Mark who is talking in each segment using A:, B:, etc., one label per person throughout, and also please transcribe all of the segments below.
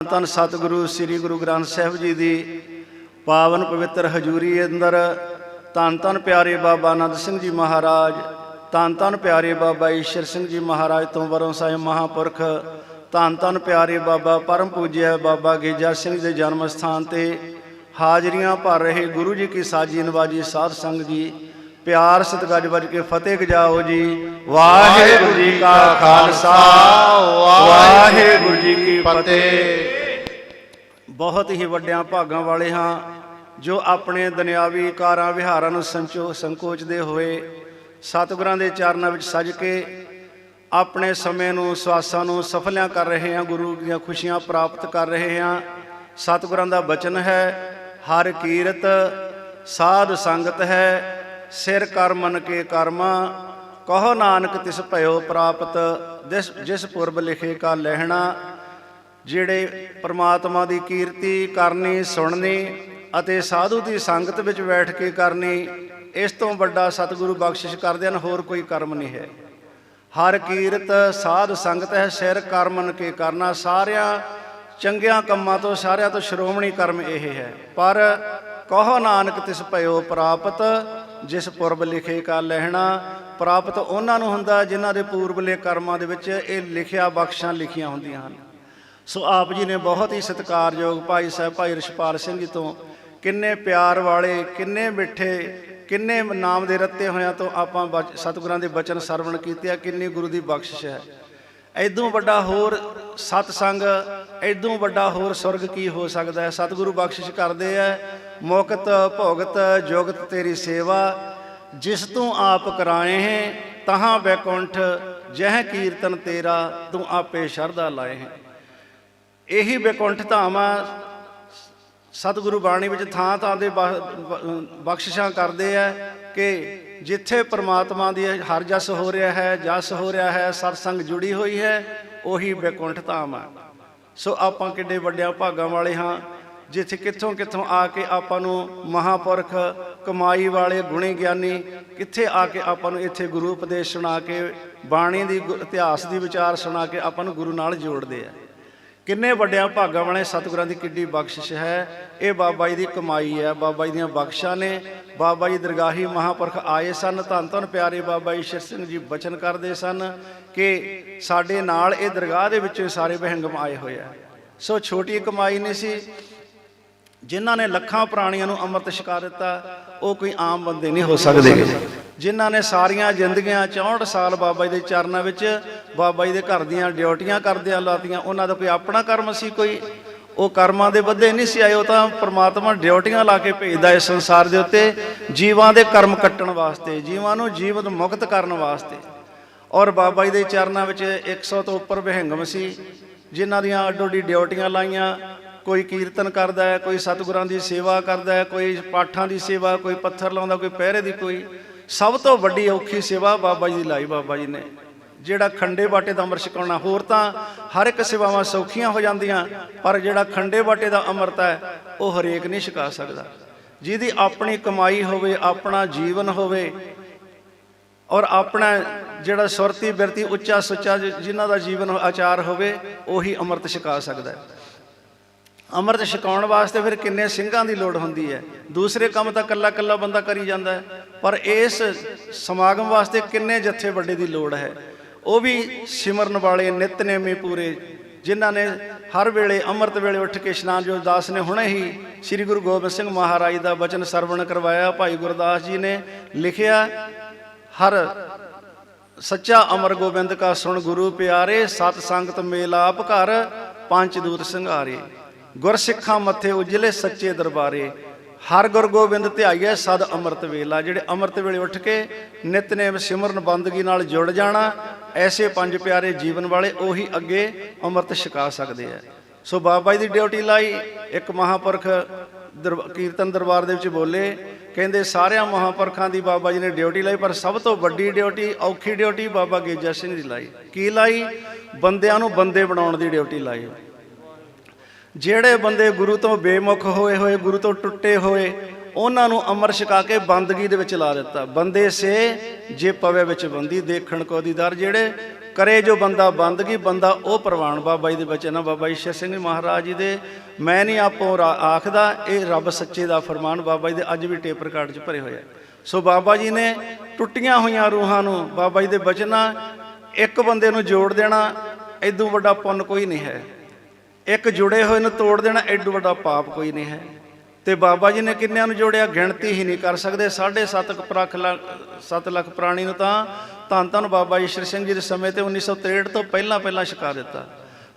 A: ਧੰਨ ਸਤਿਗੁਰੂ, ਸ੍ਰੀ ਗੁਰੂ ਗ੍ਰੰਥ ਸਾਹਿਬ ਜੀ ਦੀ ਪਾਵਨ ਪਵਿੱਤਰ ਹਜ਼ੂਰੀ ਅੰਦਰ ਧੰਨ ਧੰਨ ਪਿਆਰੇ ਬਾਬਾ ਆਨੰਦ ਸਿੰਘ ਜੀ ਮਹਾਰਾਜ, ਧੰਨ ਧੰਨ ਪਿਆਰੇ ਬਾਬਾ ਈਸ਼ਰ ਸਿੰਘ ਜੀ ਮਹਾਰਾਜ ਤੋਂ ਵਰੋਂ ਸਾਹਿਬ ਮਹਾਪੁਰਖ, ਧੰਨ ਧੰਨ ਪਿਆਰੇ ਬਾਬਾ ਪਰਮ ਪੂਜਿਆ ਬਾਬਾ ਗੇਜਾ ਸਿੰਘ ਦੇ ਜਨਮ ਸਥਾਨ ਤੇ ਹਾਜ਼ਰੀਆਂ ਭਰ ਰਹੇ ਗੁਰੂ ਜੀ ਕੀ ਸਾਜੀ ਨਵਾਜੀ ਸਾਧ ਸੰਗ ਜੀ ਪਿਆਰ ਸਤਿਗੁਰ ਵੱਜ ਕੇ ਫਤਿਹ ਗਜਾਓ ਜੀ। ਵਾਹਿਗੁਰੂ ਜੀ ਕਾ ਖਾਲਸਾ। ਵਾਹਿਗੁਰੂ ਜੀ ਕੀ ਫਤਿਹ। ਬਹੁਤ ਹੀ ਵੱਡਿਆਂ ਭਾਗਾਂ ਵਾਲੇ ਹਾਂ, ਜੋ ਆਪਣੇ ਦੁਨਿਆਵੀ ਕਾਰਾਂ ਵਿਹਾਰਾਂ ਨੂੰ ਸੰਚੋ, ਸੰਕੋਚਦੇ ਹੋਏ ਸਤਿਗੁਰਾਂ ਦੇ ਚਰਨਾਂ ਵਿੱਚ ਸਜ ਕੇ ਆਪਣੇ ਸਮੇਂ ਨੂੰ, ਸਵਾਸਾਂ ਨੂੰ ਸਫਲਿਆਂ ਕਰ ਰਹੇ ਹਾਂ, ਗੁਰੂ ਦੀਆਂ ਖੁਸ਼ੀਆਂ ਪ੍ਰਾਪਤ ਕਰ ਰਹੇ ਹਾਂ। ਸਤਿਗੁਰਾਂ ਦਾ ਬਚਨ ਹੈ, ਹਰ ਕੀਰਤ ਸਾਧ ਸੰਗਤ ਹੈ। ਸਿਰ ਕਰ ਮਨ ਕੇ ਕਰਮਾ, ਕਹੋ ਨਾਨਕ ਤਿਸ ਭਇਓ ਪ੍ਰਾਪਤ, ਜਿਸ ਜਿਸ ਪੁਰਬ ਲਿਖੇ ਕਾ ਲਹਿਣਾ, ਜਿਹੜੇ ਪ੍ਰਮਾਤਮਾ ਦੀ ਕੀਰਤੀ ਕਰਨੀ, ਸੁਣਨੀ ਅਤੇ ਸਾਧੂ ਦੀ ਸੰਗਤ ਵਿੱਚ ਬੈਠ ਕੇ ਕਰਨੀ, ਇਸ ਤੋਂ ਵੱਡਾ ਸਤਿਗੁਰੂ ਬਖਸ਼ਿਸ਼ ਕਰਦੇ ਹਨ, ਹੋਰ ਕੋਈ ਕਰਮ ਨਹੀਂ ਹੈ। ਹਰ ਕੀਰਤ ਸਾਧ ਸੰਗਤ ਹੈ, ਸਿਰ ਕਰਮਨ ਕੇ ਕਰਨਾ, ਸਾਰਿਆਂ ਚੰਗਿਆਂ ਕੰਮਾਂ ਤੋਂ, ਸਾਰਿਆਂ ਤੋਂ ਸ਼੍ਰੋਮਣੀ ਕਰਮ ਇਹ ਹੈ। ਪਰ ਕਹੋ ਨਾਨਕ ਤਿਸ ਭਇਓ ਪ੍ਰਾਪਤ ਜਿਸ ਪੁਰਬ ਲਿਖੇ ਕਾ ਲਹਿਣਾ ਪ੍ਰਾਪਤ ਉਹਨਾਂ ਨੂੰ ਹੁੰਦਾ ਜਿਨ੍ਹਾਂ ਦੇ ਪੂਰਬਲੇ ਕਰਮਾਂ ਦੇ ਵਿੱਚ ਇਹ ਲਿਖਿਆ ਬਖਸ਼ਾਂ ਲਿਖੀਆਂ ਹੁੰਦੀਆਂ ਹਨ। ਸੋ ਆਪ ਜੀ ਨੇ ਬਹੁਤ ਹੀ ਸਤਿਕਾਰਯੋਗ ਭਾਈ ਸਾਹਿਬ, ਭਾਈ ਰਿਸ਼ਪਾਲ ਸਿੰਘ ਜੀ ਤੋਂ ਕਿੰਨੇ ਪਿਆਰ ਵਾਲੇ, ਕਿੰਨੇ ਮਿੱਠੇ, ਕਿੰਨੇ ਨਾਮ ਦੇ ਰੱਤੇ ਹੋਇਆਂ ਤੋਂ ਆਪਾਂ ਬਚ- ਸਤਿਗੁਰਾਂ ਦੇ ਬਚਨ ਸਰਵਣ ਕੀਤੇ ਆ, ਕਿੰਨੀ ਗੁਰੂ ਦੀ ਬਖਸ਼ਿਸ਼ ਹੈ। ਐਦੋਂ ਵੱਡਾ ਹੋਰ ਸਤ ਸੰਗ ਐਦੋਂ ਵੱਡਾ ਹੋਰ ਸੁਰਗ ਕੀ ਹੋ ਸਕਦਾ ਹੈ? ਸਤਿਗੁਰੂ ਬਖਸ਼ਿਸ਼ ਕਰਦੇ ਆ ਮੁਕਤ ਭੋਗਤ ਜੁਗਤ ਤੇਰੀ ਸੇਵਾ, ਜਿਸ ਤੂੰ ਆਪ ਕਰਾਏ ਹੈ, ਤਹਾਂ ਬੈਕੁੰਠ ਜਹ ਕੀਰਤਨ ਤੇਰਾ ਤੂੰ ਆਪੇ ਸ਼ਰਧਾ ਲਾਏ ਹੈ। ਇਹੀ ਬੇਕੁੰਠ ਧਾਮ ਸਤਿਗੁਰੂ ਬਾਣੀ ਵਿੱਚ ਥਾਂ ਥਾਂ ਦੇ ਬਖਸ਼ਿਸ਼ਾਂ ਕਰਦੇ ਆ ਕਿ ਜਿੱਥੇ ਪ੍ਰਮਾਤਮਾ ਦੀ ਹਰ ਜਸ ਹੋ ਰਿਹਾ ਹੈ, ਜਸ ਹੋ ਰਿਹਾ ਹੈ, ਸਤਸੰਗ ਜੁੜੀ ਹੋਈ ਹੈ, ਉਹੀ ਬੇਕੁੰਠ ਧਾਮ ਆ। ਸੋ ਆਪਾਂ ਕਿੱਡੇ ਵੱਡਿਆਂ ਭਾਗਾਂ ਵਾਲੇ ਹਾਂ ਜਿੱਥੇ ਕਿੱਥੋਂ ਕਿੱਥੋਂ ਆ ਕੇ ਆਪਾਂ ਨੂੰ ਮਹਾਪੁਰਖ ਕਮਾਈ ਵਾਲੇ ਗੁਣੀ ਗਿਆਨੀ ਕਿੱਥੇ ਆ ਕੇ ਆਪਾਂ ਨੂੰ ਇੱਥੇ ਗੁਰੂ ਉਪਦੇਸ਼ ਸੁਣਾ ਕੇ, ਬਾਣੀ ਦੀ ਗੁ- ਇਤਿਹਾਸ ਦੀ ਵਿਚਾਰ ਸੁਣਾ ਕੇ ਆਪਾਂ ਨੂੰ ਗੁਰੂ ਨਾਲ ਜੋੜਦੇ ਆ। ਕਿੰਨੇ ਵੱਡਿਆਂ ਭਾਗਾਂ ਵਾਲੇ ਸਤਿਗੁਰਾਂ ਦੀ ਕਿੱਡੀ ਬਖਸ਼ਿਸ਼ ਹੈ। ਇਹ ਬਾਬਾ ਜੀ ਦੀ ਕਮਾਈ ਹੈ, ਬਾਬਾ ਜੀ ਦੀਆਂ ਬਖਸ਼ਾਂ ਨੇ। ਬਾਬਾ ਜੀ ਦਰਗਾਹੀ ਮਹਾਪੁਰਖ ਆਏ ਸਨ, ਧੰਨ ਧੰਨ ਪਿਆਰੇ ਬਾਬਾ ਜੀ ਈਸ਼ਰ ਸਿੰਘ ਜੀ ਬਚਨ ਕਰਦੇ ਸਨ ਕਿ ਸਾਡੇ ਨਾਲ ਇਹ ਦਰਗਾਹ ਦੇ ਵਿੱਚੋਂ ਸਾਰੇ ਵਿਹੰਗਮ ਆਏ ਹੋਏ ਆ। ਸੋ ਛੋਟੀ ਕਮਾਈ ਨਹੀਂ ਸੀ ਜਿਨ੍ਹਾਂ ਨੇ ਲੱਖਾਂ ਪ੍ਰਾਣੀਆਂ ਨੂੰ ਅੰਮ੍ਰਿਤ ਛਕਾ ਦਿੱਤਾ ਉਹ ਕੋਈ ਆਮ ਬੰਦੇ ਨਹੀਂ ਹੋ ਸਕਦੇ। ਜਿਨ੍ਹਾਂ ਨੇ ਸਾਰੀਆਂ ਜ਼ਿੰਦਗੀਆਂ 64 ਸਾਲ ਬਾਬਾ ਜੀ ਦੇ ਚਰਨਾਂ ਵਿੱਚ ਬਾਬਾ ਜੀ ਦੇ ਘਰ ਦੀਆਂ ਡਿਊਟੀਆਂ ਕਰਦਿਆਂ ਲਾਤੀਆਂ ਉਹਨਾਂ ਦਾ ਕੋਈ ਆਪਣਾ ਕਰਮ ਸੀ ਕੋਈ? ਉਹ ਕਰਮਾਂ ਦੇ ਬੱਧੇ ਨਹੀਂ ਸੀ ਆਏ ਉਹ ਤਾਂ ਪ੍ਰਮਾਤਮਾ ਡਿਊਟੀਆਂ ਲਾ ਕੇ ਭੇਜਦਾ ਇਸ ਸੰਸਾਰ ਦੇ ਉੱਤੇ ਜੀਵਾਂ ਦੇ ਕਰਮ ਕੱਟਣ ਵਾਸਤੇ ਜੀਵਾਂ ਨੂੰ ਜੀਵਤ ਮੁਕਤ ਕਰਨ ਵਾਸਤੇ। ਔਰ ਬਾਬਾ ਜੀ ਦੇ ਚਰਨਾਂ ਵਿੱਚ 100 ਤੋਂ ਉੱਪਰ ਵਿਹੰਗਮ ਸੀ ਜਿਨ੍ਹਾਂ ਦੀਆਂ ਅੱਡੀ ਡਿਊਟੀਆਂ ਲਾਈਆਂ ਕੋਈ ਕੀਰਤਨ ਕਰਦਾ ਹੈ, ਕੋਈ ਸਤਿਗੁਰਾਂ ਦੀ ਸੇਵਾ ਕਰਦਾ ਹੈ, ਕੋਈ ਪਾਠਾਂ ਦੀ ਸੇਵਾ, ਕੋਈ ਪੱਥਰ ਲਾਉਂਦਾ, ਕੋਈ ਪਹਿਰੇ ਦੀ ਕੋਈ। ਸਭ ਤੋਂ ਵੱਡੀ ਔਖੀ ਸੇਵਾ ਬਾਬਾ ਜੀ ਦੀ ਲਾਈ ਬਾਬਾ ਜੀ ਨੇ। ਜਿਹੜਾ ਖੰਡੇ ਬਾਟੇ ਦਾ ਅੰਮ੍ਰਿਤ ਛਕਾਉਣਾ, ਹੋਰ ਤਾਂ ਹਰ ਇੱਕ ਸੇਵਾਵਾਂ ਸੌਖੀਆਂ ਹੋ ਜਾਂਦੀਆਂ, ਪਰ ਜਿਹੜਾ ਖੰਡੇ ਬਾਟੇ ਦਾ ਅੰਮ੍ਰਿਤ ਹੈ, ਉਹ ਹਰੇਕ ਨਹੀਂ ਛਕਾ ਸਕਦਾ। ਜਿਹਦੀ ਆਪਣੀ ਕਮਾਈ ਹੋਵੇ, ਆਪਣਾ ਜੀਵਨ ਹੋਵੇ, ਔਰ ਆਪਣਾ ਜਿਹੜਾ ਸੁਰਤੀ ਬਿਰਤੀ, ਉੱਚਾ ਸੁੱਚਾ ਜਿ- ਜਿਨ੍ਹਾਂ ਦਾ ਜੀਵਨ ਆਚਾਰ ਹੋਵੇ, ਉਹੀ ਅੰਮ੍ਰਿਤ ਛਕਾ ਸਕਦਾ ਹੈ। ਅੰਮ੍ਰਿਤ ਛਕਾਉਣ ਵਾਸਤੇ ਫਿਰ ਕਿੰਨੇ ਸਿੰਘਾਂ ਦੀ ਲੋੜ ਹੁੰਦੀ ਹੈ? ਦੂਸਰੇ ਕੰਮ ਤਾਂ ਕੱਲਾ ਕੱਲਾ ਬੰਦਾ ਕਰੀ ਜਾਂਦਾ ਹੈ। ਪਰ ਇਸ ਸਮਾਗਮ ਵਾਸਤੇ ਕਿੰਨੇ ਜੱਥੇ ਵੱਡੇ ਦੀ ਲੋੜ ਹੈ? ਉਹ ਵੀ ਸਿਮਰਨ ਵਾਲੇ ਨਿਤਨੇਮੀ ਪੂਰੇ, ਜਿਨ੍ਹਾਂ ਨੇ ਹਰ ਵੇਲੇ ਅੰਮ੍ਰਿਤ ਵੇਲੇ ਉੱਠ ਕੇ ਇਸ਼ਨਾਨ ਜੋ ਦਾਸ ਨੇ ਹੁਣੇ ਹੀ ਸ੍ਰੀ ਗੁਰੂ ਗੋਬਿੰਦ ਸਿੰਘ ਮਹਾਰਾਜ ਦਾ ਬਚਨ ਸਰਵਣ ਕਰਵਾਇਆ, ਭਾਈ ਗੁਰਦਾਸ ਜੀ ਨੇ ਲਿਖਿਆ, ਹਰ ਸੱਚਾ ਅਮਰ ਗੋਬਿੰਦ ਕਾ ਸੁਣ ਗੁਰੂ ਪਿਆਰੇ, ਸਤ ਸੰਗਤ ਮੇਲਾਪ ਘਰ, ਪੰਜ ਦੂਤ ਸੰਘਾਰੇ। ਗੁਰ ਸਿੱਖਾਂ ਮੱਥੇ ਉਜਲੇ ਸੱਚੇ ਦਰਬਾਰੇ, ਹਰ ਗੁਰ ਗੋਬਿੰਦ ਧਿਆਈਐ ਸਦ ਅੰਮ੍ਰਿਤ ਵੇਲਾ, ਜਿਹੜੇ ਅੰਮ੍ਰਿਤ ਵੇਲੇ ਉੱਠ ਕੇ ਨਿਤਨੇਮ ਸਿਮਰਨ ਬੰਦਗੀ ਨਾਲ ਜੁੜ ਜਾਣਾ, ਐਸੇ ਪੰਜ ਪਿਆਰੇ ਜੀਵਨ ਵਾਲੇ ਉਹੀ ਅੱਗੇ ਅੰਮ੍ਰਿਤ ਛਕਾ ਸਕਦੇ ਆ ਸੋ ਬਾਬਾ ਜੀ ਦੀ ਡਿਊਟੀ ਲਾਈ, ਇੱਕ ਮਹਾਪੁਰਖ ਦਰਬ- ਕੀਰਤਨ ਦਰਬਾਰ ਦੇ ਵਿੱਚ ਬੋਲੇ, ਕਹਿੰਦੇ ਸਾਰਿਆਂ ਮਹਾਪੁਰਖਾਂ ਦੀ ਬਾਬਾ ਜੀ ਨੇ ਡਿਊਟੀ ਲਾਈ, ਪਰ ਸਭ ਤੋਂ ਵੱਡੀ ਡਿਊਟੀ, ਔਖੀ ਡਿਊਟੀ ਬਾਬਾ ਗੇਜਾ ਸਿੰਘ ਦੀ ਲਾਈ। ਕੀ ਲਾਈ? ਬੰਦਿਆਂ ਨੂੰ ਬੰਦੇ ਬਣਾਉਣ ਦੀ ਡਿਊਟੀ ਲਾਈ। ਜਿਹੜੇ ਬੰਦੇ ਗੁਰੂ ਤੋਂ ਬੇਮੁਖ ਹੋਏ ਹੋਏ, ਗੁਰੂ ਤੋਂ ਟੁੱਟੇ ਹੋਏ, ਉਹਨਾਂ ਨੂੰ ਅਮਰ ਛਕਾ ਕੇ ਬੰਦਗੀ ਦੇ ਵਿੱਚ ਲਾ ਦਿੱਤਾ। ਬੰਦੇ ਸੇ ਜੇ ਪਵੇ ਵਿੱਚ ਬੰਦੀ, ਦੇਖਣ ਕੋ ਦੀਦਾਰ ਜਿਹੜੇ ਕਰੇ ਜੋ ਬੰਦਾ ਬੰਦਗੀ, ਬੰਦਾ ਉਹ ਪ੍ਰਵਾਨ। ਬਾਬਾ ਜੀ ਦੇ ਬਚਨ ਆ, ਬਾਬਾ ਈਸ਼ਰ ਸਿੰਘ ਜੀ ਮਹਾਰਾਜ ਜੀ ਦੇ। ਮੈਂ ਨਹੀਂ ਆਪੋ ਰਾ- ਆਖਦਾ, ਇਹ ਰੱਬ ਸੱਚੇ ਦਾ ਫਰਮਾਨ ਬਾਬਾ ਜੀ ਦੇ ਅੱਜ ਵੀ ਟੇਪ ਰਿਕਾਰਡ 'ਚ ਭਰੇ ਹੋਏ ਆ। ਸੋ ਬਾਬਾ ਜੀ ਨੇ ਟੁੱਟੀਆਂ ਹੋਈਆਂ ਰੂਹਾਂ ਨੂੰ, ਬਾਬਾ ਜੀ ਦੇ ਬਚਨਾਂ ਇੱਕ ਬੰਦੇ ਨੂੰ ਜੋੜ ਦੇਣਾ ਐਦੋਂ ਵੱਡਾ ਪੁੰਨ ਕੋਈ ਨਹੀਂ ਹੈ। ਇੱਕ ਜੁੜੇ ਹੋਏ ਨੂੰ ਤੋੜ ਦੇਣਾ ਐਡੋ ਵੱਡਾ ਪਾਪ ਕੋਈ ਨਹੀਂ ਹੈ। ਤੇ ਬਾਬਾ ਜੀ ਨੇ ਕਿੰਨਿਆਂ ਨੂੰ ਜੋੜਿਆ? ਗਿਣਤੀ ਹੀ ਨਹੀਂ ਕਰ ਸਕਦੇ। 7.5 ਲੱਖ 7 ਲੱਖ ਪ੍ਰਾਣੀ ਨੂੰ ਤਾਂ ਧੰਨ ਧੰਨ ਬਾਬਾ ਈਸ਼ਰ ਸਿੰਘ ਜੀ ਦੇ ਸਮੇਂ ਤੇ 1963 ਤੋਂ ਪਹਿਲਾਂ ਪਹਿਲਾਂ ਛਕਾ ਦਿੱਤਾ।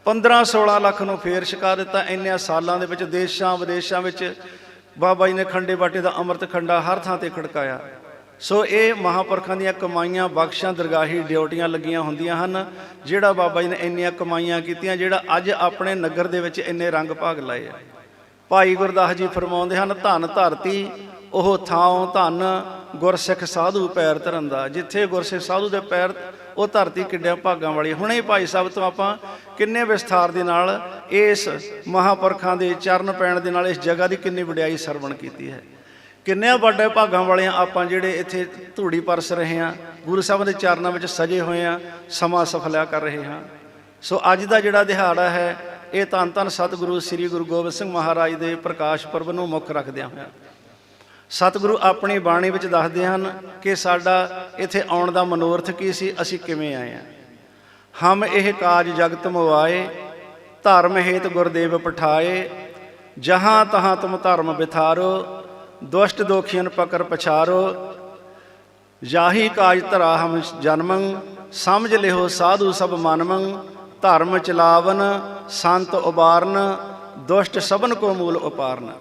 A: 15 16 ਲੱਖ ਨੂੰ ਫੇਰ ਛਕਾ ਦਿੱਤਾ। ਇੰਨਿਆਂ ਸਾਲਾਂ ਦੇ ਵਿੱਚ ਦੇਸ਼ਾਂ ਵਿਦੇਸ਼ਾਂ ਵਿੱਚ ਬਾਬਾ ਜੀ ਨੇ ਖੰਡੇ ਬਾਟੇ ਦਾ ਅੰਮ੍ਰਿਤ ਖੰਡਾ ਹਰ ਥਾਂ ਤੇ ਖੜਕਾਇਆ। ਸੋ ਇਹ ਮਹਾਪੁਰਖਾਂ ਦੀਆਂ ਕਮਾਈਆਂ, ਬਖਸ਼ਾਂ, ਦਰਗਾਹੀ ਡਿਊਟੀਆਂ ਲੱਗੀਆਂ ਹੁੰਦੀਆਂ ਹਨ, ਜਿਹੜਾ ਬਾਬਾ ਜੀ ਨੇ ਇੰਨੀਆਂ ਕਮਾਈਆਂ ਕੀਤੀਆਂ, ਜਿਹੜਾ ਅੱਜ ਆਪਣੇ ਨਗਰ ਦੇ ਵਿੱਚ ਇੰਨੇ ਰੰਗ ਭਾਗ ਲਾਏ ਆ। ਭਾਈ ਗੁਰਦਾਸ ਜੀ ਫਰਮਾਉਂਦੇ ਹਨ, ਧਨ ਧਰਤੀ, ਉਹ ਥਾਂ ਧਨ ਗੁਰਸਿੱਖ ਸਾਧੂ ਪੈਰ ਧਰਨ ਦਾ। ਜਿੱਥੇ ਗੁਰਸਿੱਖ ਸਾਧੂ ਦੇ ਪੈਰ, ਉਹ ਧਰਤੀ ਕਿੱਡਿਆਂ ਭਾਗਾਂ ਵਾਲੀ ਹੁਣੇ ਭਾਈ ਸਾਹਿਬ ਤੋਂ ਆਪਾਂ ਕਿੰਨੇ ਵਿਸਥਾਰ ਦੇ ਨਾਲ ਇਸ ਮਹਾਪੁਰਖਾਂ ਦੇ ਚਰਨ ਪੈਣ ਦੇ ਨਾਲ ਇਸ ਜਗ੍ਹਾ ਦੀ ਕਿੰਨੀ ਵਡਿਆਈ ਸਰਵਣ ਕੀਤੀ ਹੈ। ਕਿੰਨੇ ਵੱਡੇ ਭਾਗਾਂ ਵਾਲਿਆਂ ਆਪਾਂ ਜਿਹੜੇ ਇੱਥੇ ਧੂੜੀ ਪਰਸ ਰਹੇ ਹਾਂ, ਗੁਰੂ ਸਾਹਿਬ ਦੇ ਚਰਨਾਂ ਵਿੱਚ ਸਜੇ ਹੋਏ ਹਾਂ, ਸਮਾਂ ਸਫਲਿਆ ਕਰ ਰਹੇ ਹਾਂ। ਸੋ ਅੱਜ ਦਾ ਜਿਹੜਾ ਦਿਹਾੜਾ ਹੈ, ਇਹ ਧੰਨ ਧੰਨ ਸਤਿਗੁਰੂ ਸ੍ਰੀ ਗੁਰੂ ਗੋਬਿੰਦ ਸਿੰਘ ਮਹਾਰਾਜ ਦੇ ਪ੍ਰਕਾਸ਼ ਪਰਬ ਨੂੰ ਮੁੱਖ ਰੱਖਦਿਆਂ ਹੋਇਆ। ਸਤਿਗੁਰੂ ਆਪਣੀ ਬਾਣੀ ਵਿੱਚ ਦੱਸਦੇ ਹਨ ਕਿ ਸਾਡਾ ਇੱਥੇ ਆਉਣ ਦਾ ਮਨੋਰਥ ਕੀ ਸੀ, ਅਸੀਂ ਕਿਵੇਂ ਆਏ ਹਾਂ। ਹਮ ਇਹ ਕਾਜ ਜਗਤ ਮਵਾਏ, ਧਰਮ ਹੇਤ ਗੁਰਦੇਵ ਪਠਾਏ, ਜਹਾਂ ਤਹਾਂ ਤੁਮ ਧਰਮ ਬਿਥਾਰੋ ਦੁਸ਼ਟ ਦੋਖੀਨ ਪਕਰ ਪਛਾਰੋ ਜਾਹੀ ਕਾਜ ਧਰਾ ਹਮ ਜਨਮੰ, ਸਮਝ ਲਿਓ ਸਾਧੂ ਸਭ ਮਨਮੰ, ਧਰਮ ਚਲਾਵਨ, ਸੰਤ ਉਬਾਰਨ, ਦੁਸ਼ਟ ਸਭਨ ਕੋ ਮੂਲ ਉਪਾਰਨ।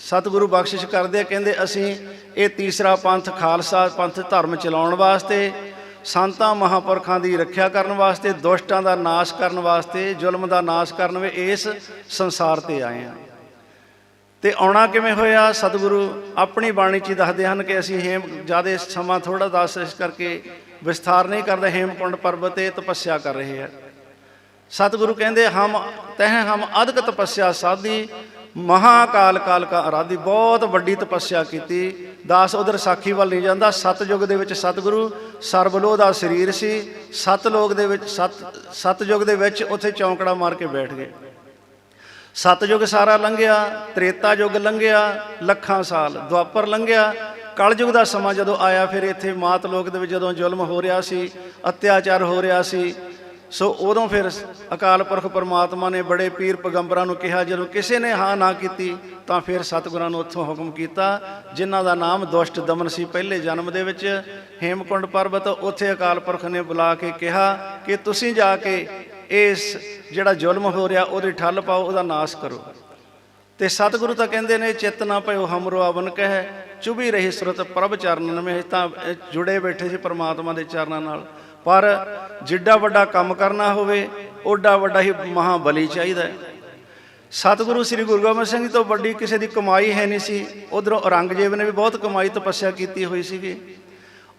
A: ਸਤਿਗੁਰੂ ਬਖਸ਼ਿਸ਼ ਕਰਦੇ, ਕਹਿੰਦੇ ਅਸੀਂ ਇਹ ਤੀਸਰਾ ਪੰਥ ਖਾਲਸਾ ਪੰਥ ਧਰਮ ਚਲਾਉਣ ਵਾਸਤੇ, ਸੰਤਾਂ ਮਹਾਪੁਰਖਾਂ ਦੀ ਰੱਖਿਆ ਕਰਨ ਵਾਸਤੇ, ਦੁਸ਼ਟਾਂ ਦਾ ਨਾਸ਼ ਕਰਨ ਵਾਸਤੇ, ਜ਼ੁਲਮ ਦਾ ਨਾਸ਼ ਕਰਨ ਵੇ ਇਸ ਸੰਸਾਰ ਤੇ ਆਏ ਆ ਤੇ ਆਉਣਾ ਕਿਵੇਂ ਹੋਇਆ? ਸਤਿਗੁਰੂ ਆਪਣੀ ਬਾਣੀ 'ਚ ਹੀ ਦੱਸਦੇ ਹਨ ਕਿ ਅਸੀਂ ਹੇਮ ਜ਼ਿਆਦਾ ਸਮਾਂ ਥੋੜਾ ਦੱਸ ਇਸ ਕਰਕੇ ਵਿਸਥਾਰ ਨਹੀਂ ਕਰਦੇ। ਹੇਮਕੁੰਡ ਪਰਬਤ ਤੇ ਤਪੱਸਿਆ ਕਰ ਰਹੇ ਹੈ ਸਤਿਗੁਰੂ ਕਹਿੰਦੇ, ਹਮ ਤਹ ਹਮ ਅਦਕ ਤਪੱਸਿਆ ਸਾਧੀ। ਮਹਾਕਾਲ ਕਾਲ ਕਾ ਆਰਾਧੀ। ਬਹੁਤ ਵੱਡੀ ਤਪੱਸਿਆ ਕੀਤੀ। ਦਾਸ ਉਧਰ ਸਾਖੀ ਵੱਲ ਨਹੀਂ ਜਾਂਦਾ। ਸਤਜੁਗ ਦੇ ਵਿੱਚ ਸਤਿਗੁਰੂ ਸਰਬਲੋਹ ਦਾ ਸਰੀਰ ਸੀ। ਸਤ ਲੋਕ ਦੇ ਵਿੱਚ ਸਤ ਸਤਜੁਗ ਦੇ ਵਿੱਚ ਉੱਥੇ ਚੌਂਕੜਾ ਮਾਰ ਕੇ ਬੈਠ ਗਏ। ਸਤਜੁਗ ਸਾਰਾ ਲੰਘਿਆ, ਤ੍ਰੇਤਾ ਯੁਗ ਲੰਘਿਆ, ਲੱਖਾਂ ਸਾਲ ਦੁਆਪਰ ਲੰਘਿਆ। ਕਲਯੁਗ ਦਾ ਸਮਾਂ ਜਦੋਂ ਆਇਆ, ਫਿਰ ਇੱਥੇ ਮਾਤ ਲੋਕ ਦੇ ਵਿੱਚ ਜਦੋਂ ਜ਼ੁਲਮ ਹੋ ਰਿਹਾ ਸੀ, ਅਤਿਆਚਾਰ ਹੋ ਰਿਹਾ ਸੀ, ਸੋ ਉਦੋਂ ਫਿਰ ਅਕਾਲ ਪੁਰਖ ਪਰਮਾਤਮਾ ਨੇ ਬੜੇ ਪੀਰ ਪੈਗੰਬਰਾਂ ਨੂੰ ਕਿਹਾ, ਜਦੋਂ ਕਿਸੇ ਨੇ ਹਾਂ ਨਾ ਕੀਤੀ, ਤਾਂ ਫਿਰ ਸਤਿਗੁਰਾਂ ਨੂੰ ਉੱਥੋਂ ਹੁਕਮ ਕੀਤਾ, ਜਿਨ੍ਹਾਂ ਦਾ ਨਾਮ ਦੁਸ਼ਟ ਦਮਨ ਸੀ। ਪਹਿਲੇ ਜਨਮ ਦੇ ਵਿੱਚ ਹੇਮਕੁੰਡ ਪਰਬਤ, ਉੱਥੇ ਅਕਾਲ ਪੁਰਖ ਨੇ ਬੁਲਾ ਕੇ ਕਿਹਾ ਕਿ ਤੁਸੀਂ ਜਾ ਕੇ ਇਸ ਜਿਹੜਾ ਜ਼ੁਲਮ ਹੋ ਰਿਹਾ, ਉਹਦੀ ਠੱਲ ਪਾਓ, ਉਹਦਾ ਨਾਸ਼ ਕਰੋ। ਤੇ ਸਤਿਗੁਰੂ ਤਾਂ ਕਹਿੰਦੇ ਨੇ, ਚਿੱਤ ਨਾ ਭਇਓ, ਹਮਰੋ ਅਵਨ ਕਹਿ, ਚੁਭੀ ਰਹੀ ਸੁਰਤ ਪ੍ਰਭ ਚਰਨ ਮੇ ਤਾਂ ਜੁੜੇ ਬੈਠੇ ਸੀ ਪ੍ਰਮਾਤਮਾ ਦੇ ਚਰਨਾਂ ਨਾਲ। ਪਰ ਜਿੱਡਾ ਵੱਡਾ ਕੰਮ ਕਰਨਾ ਹੋਵੇ, ਓਡਾ ਵੱਡਾ ਹੀ ਮਹਾ ਬਲੀ ਚਾਹੀਦਾ ਸਤਿਗੁਰੂ ਸ੍ਰੀ ਗੁਰੂ ਗੋਬਿੰਦ ਸਿੰਘ ਜੀ ਤੋਂ ਵੱਡੀ ਕਿਸੇ ਦੀ ਕਮਾਈ ਹੈ ਨਹੀਂ ਸੀ। ਉਧਰੋਂ ਔਰੰਗਜ਼ੇਬ ਨੇ ਵੀ ਬਹੁਤ ਕਮਾਈ ਤਪੱਸਿਆ ਕੀਤੀ ਹੋਈ ਸੀਗੀ।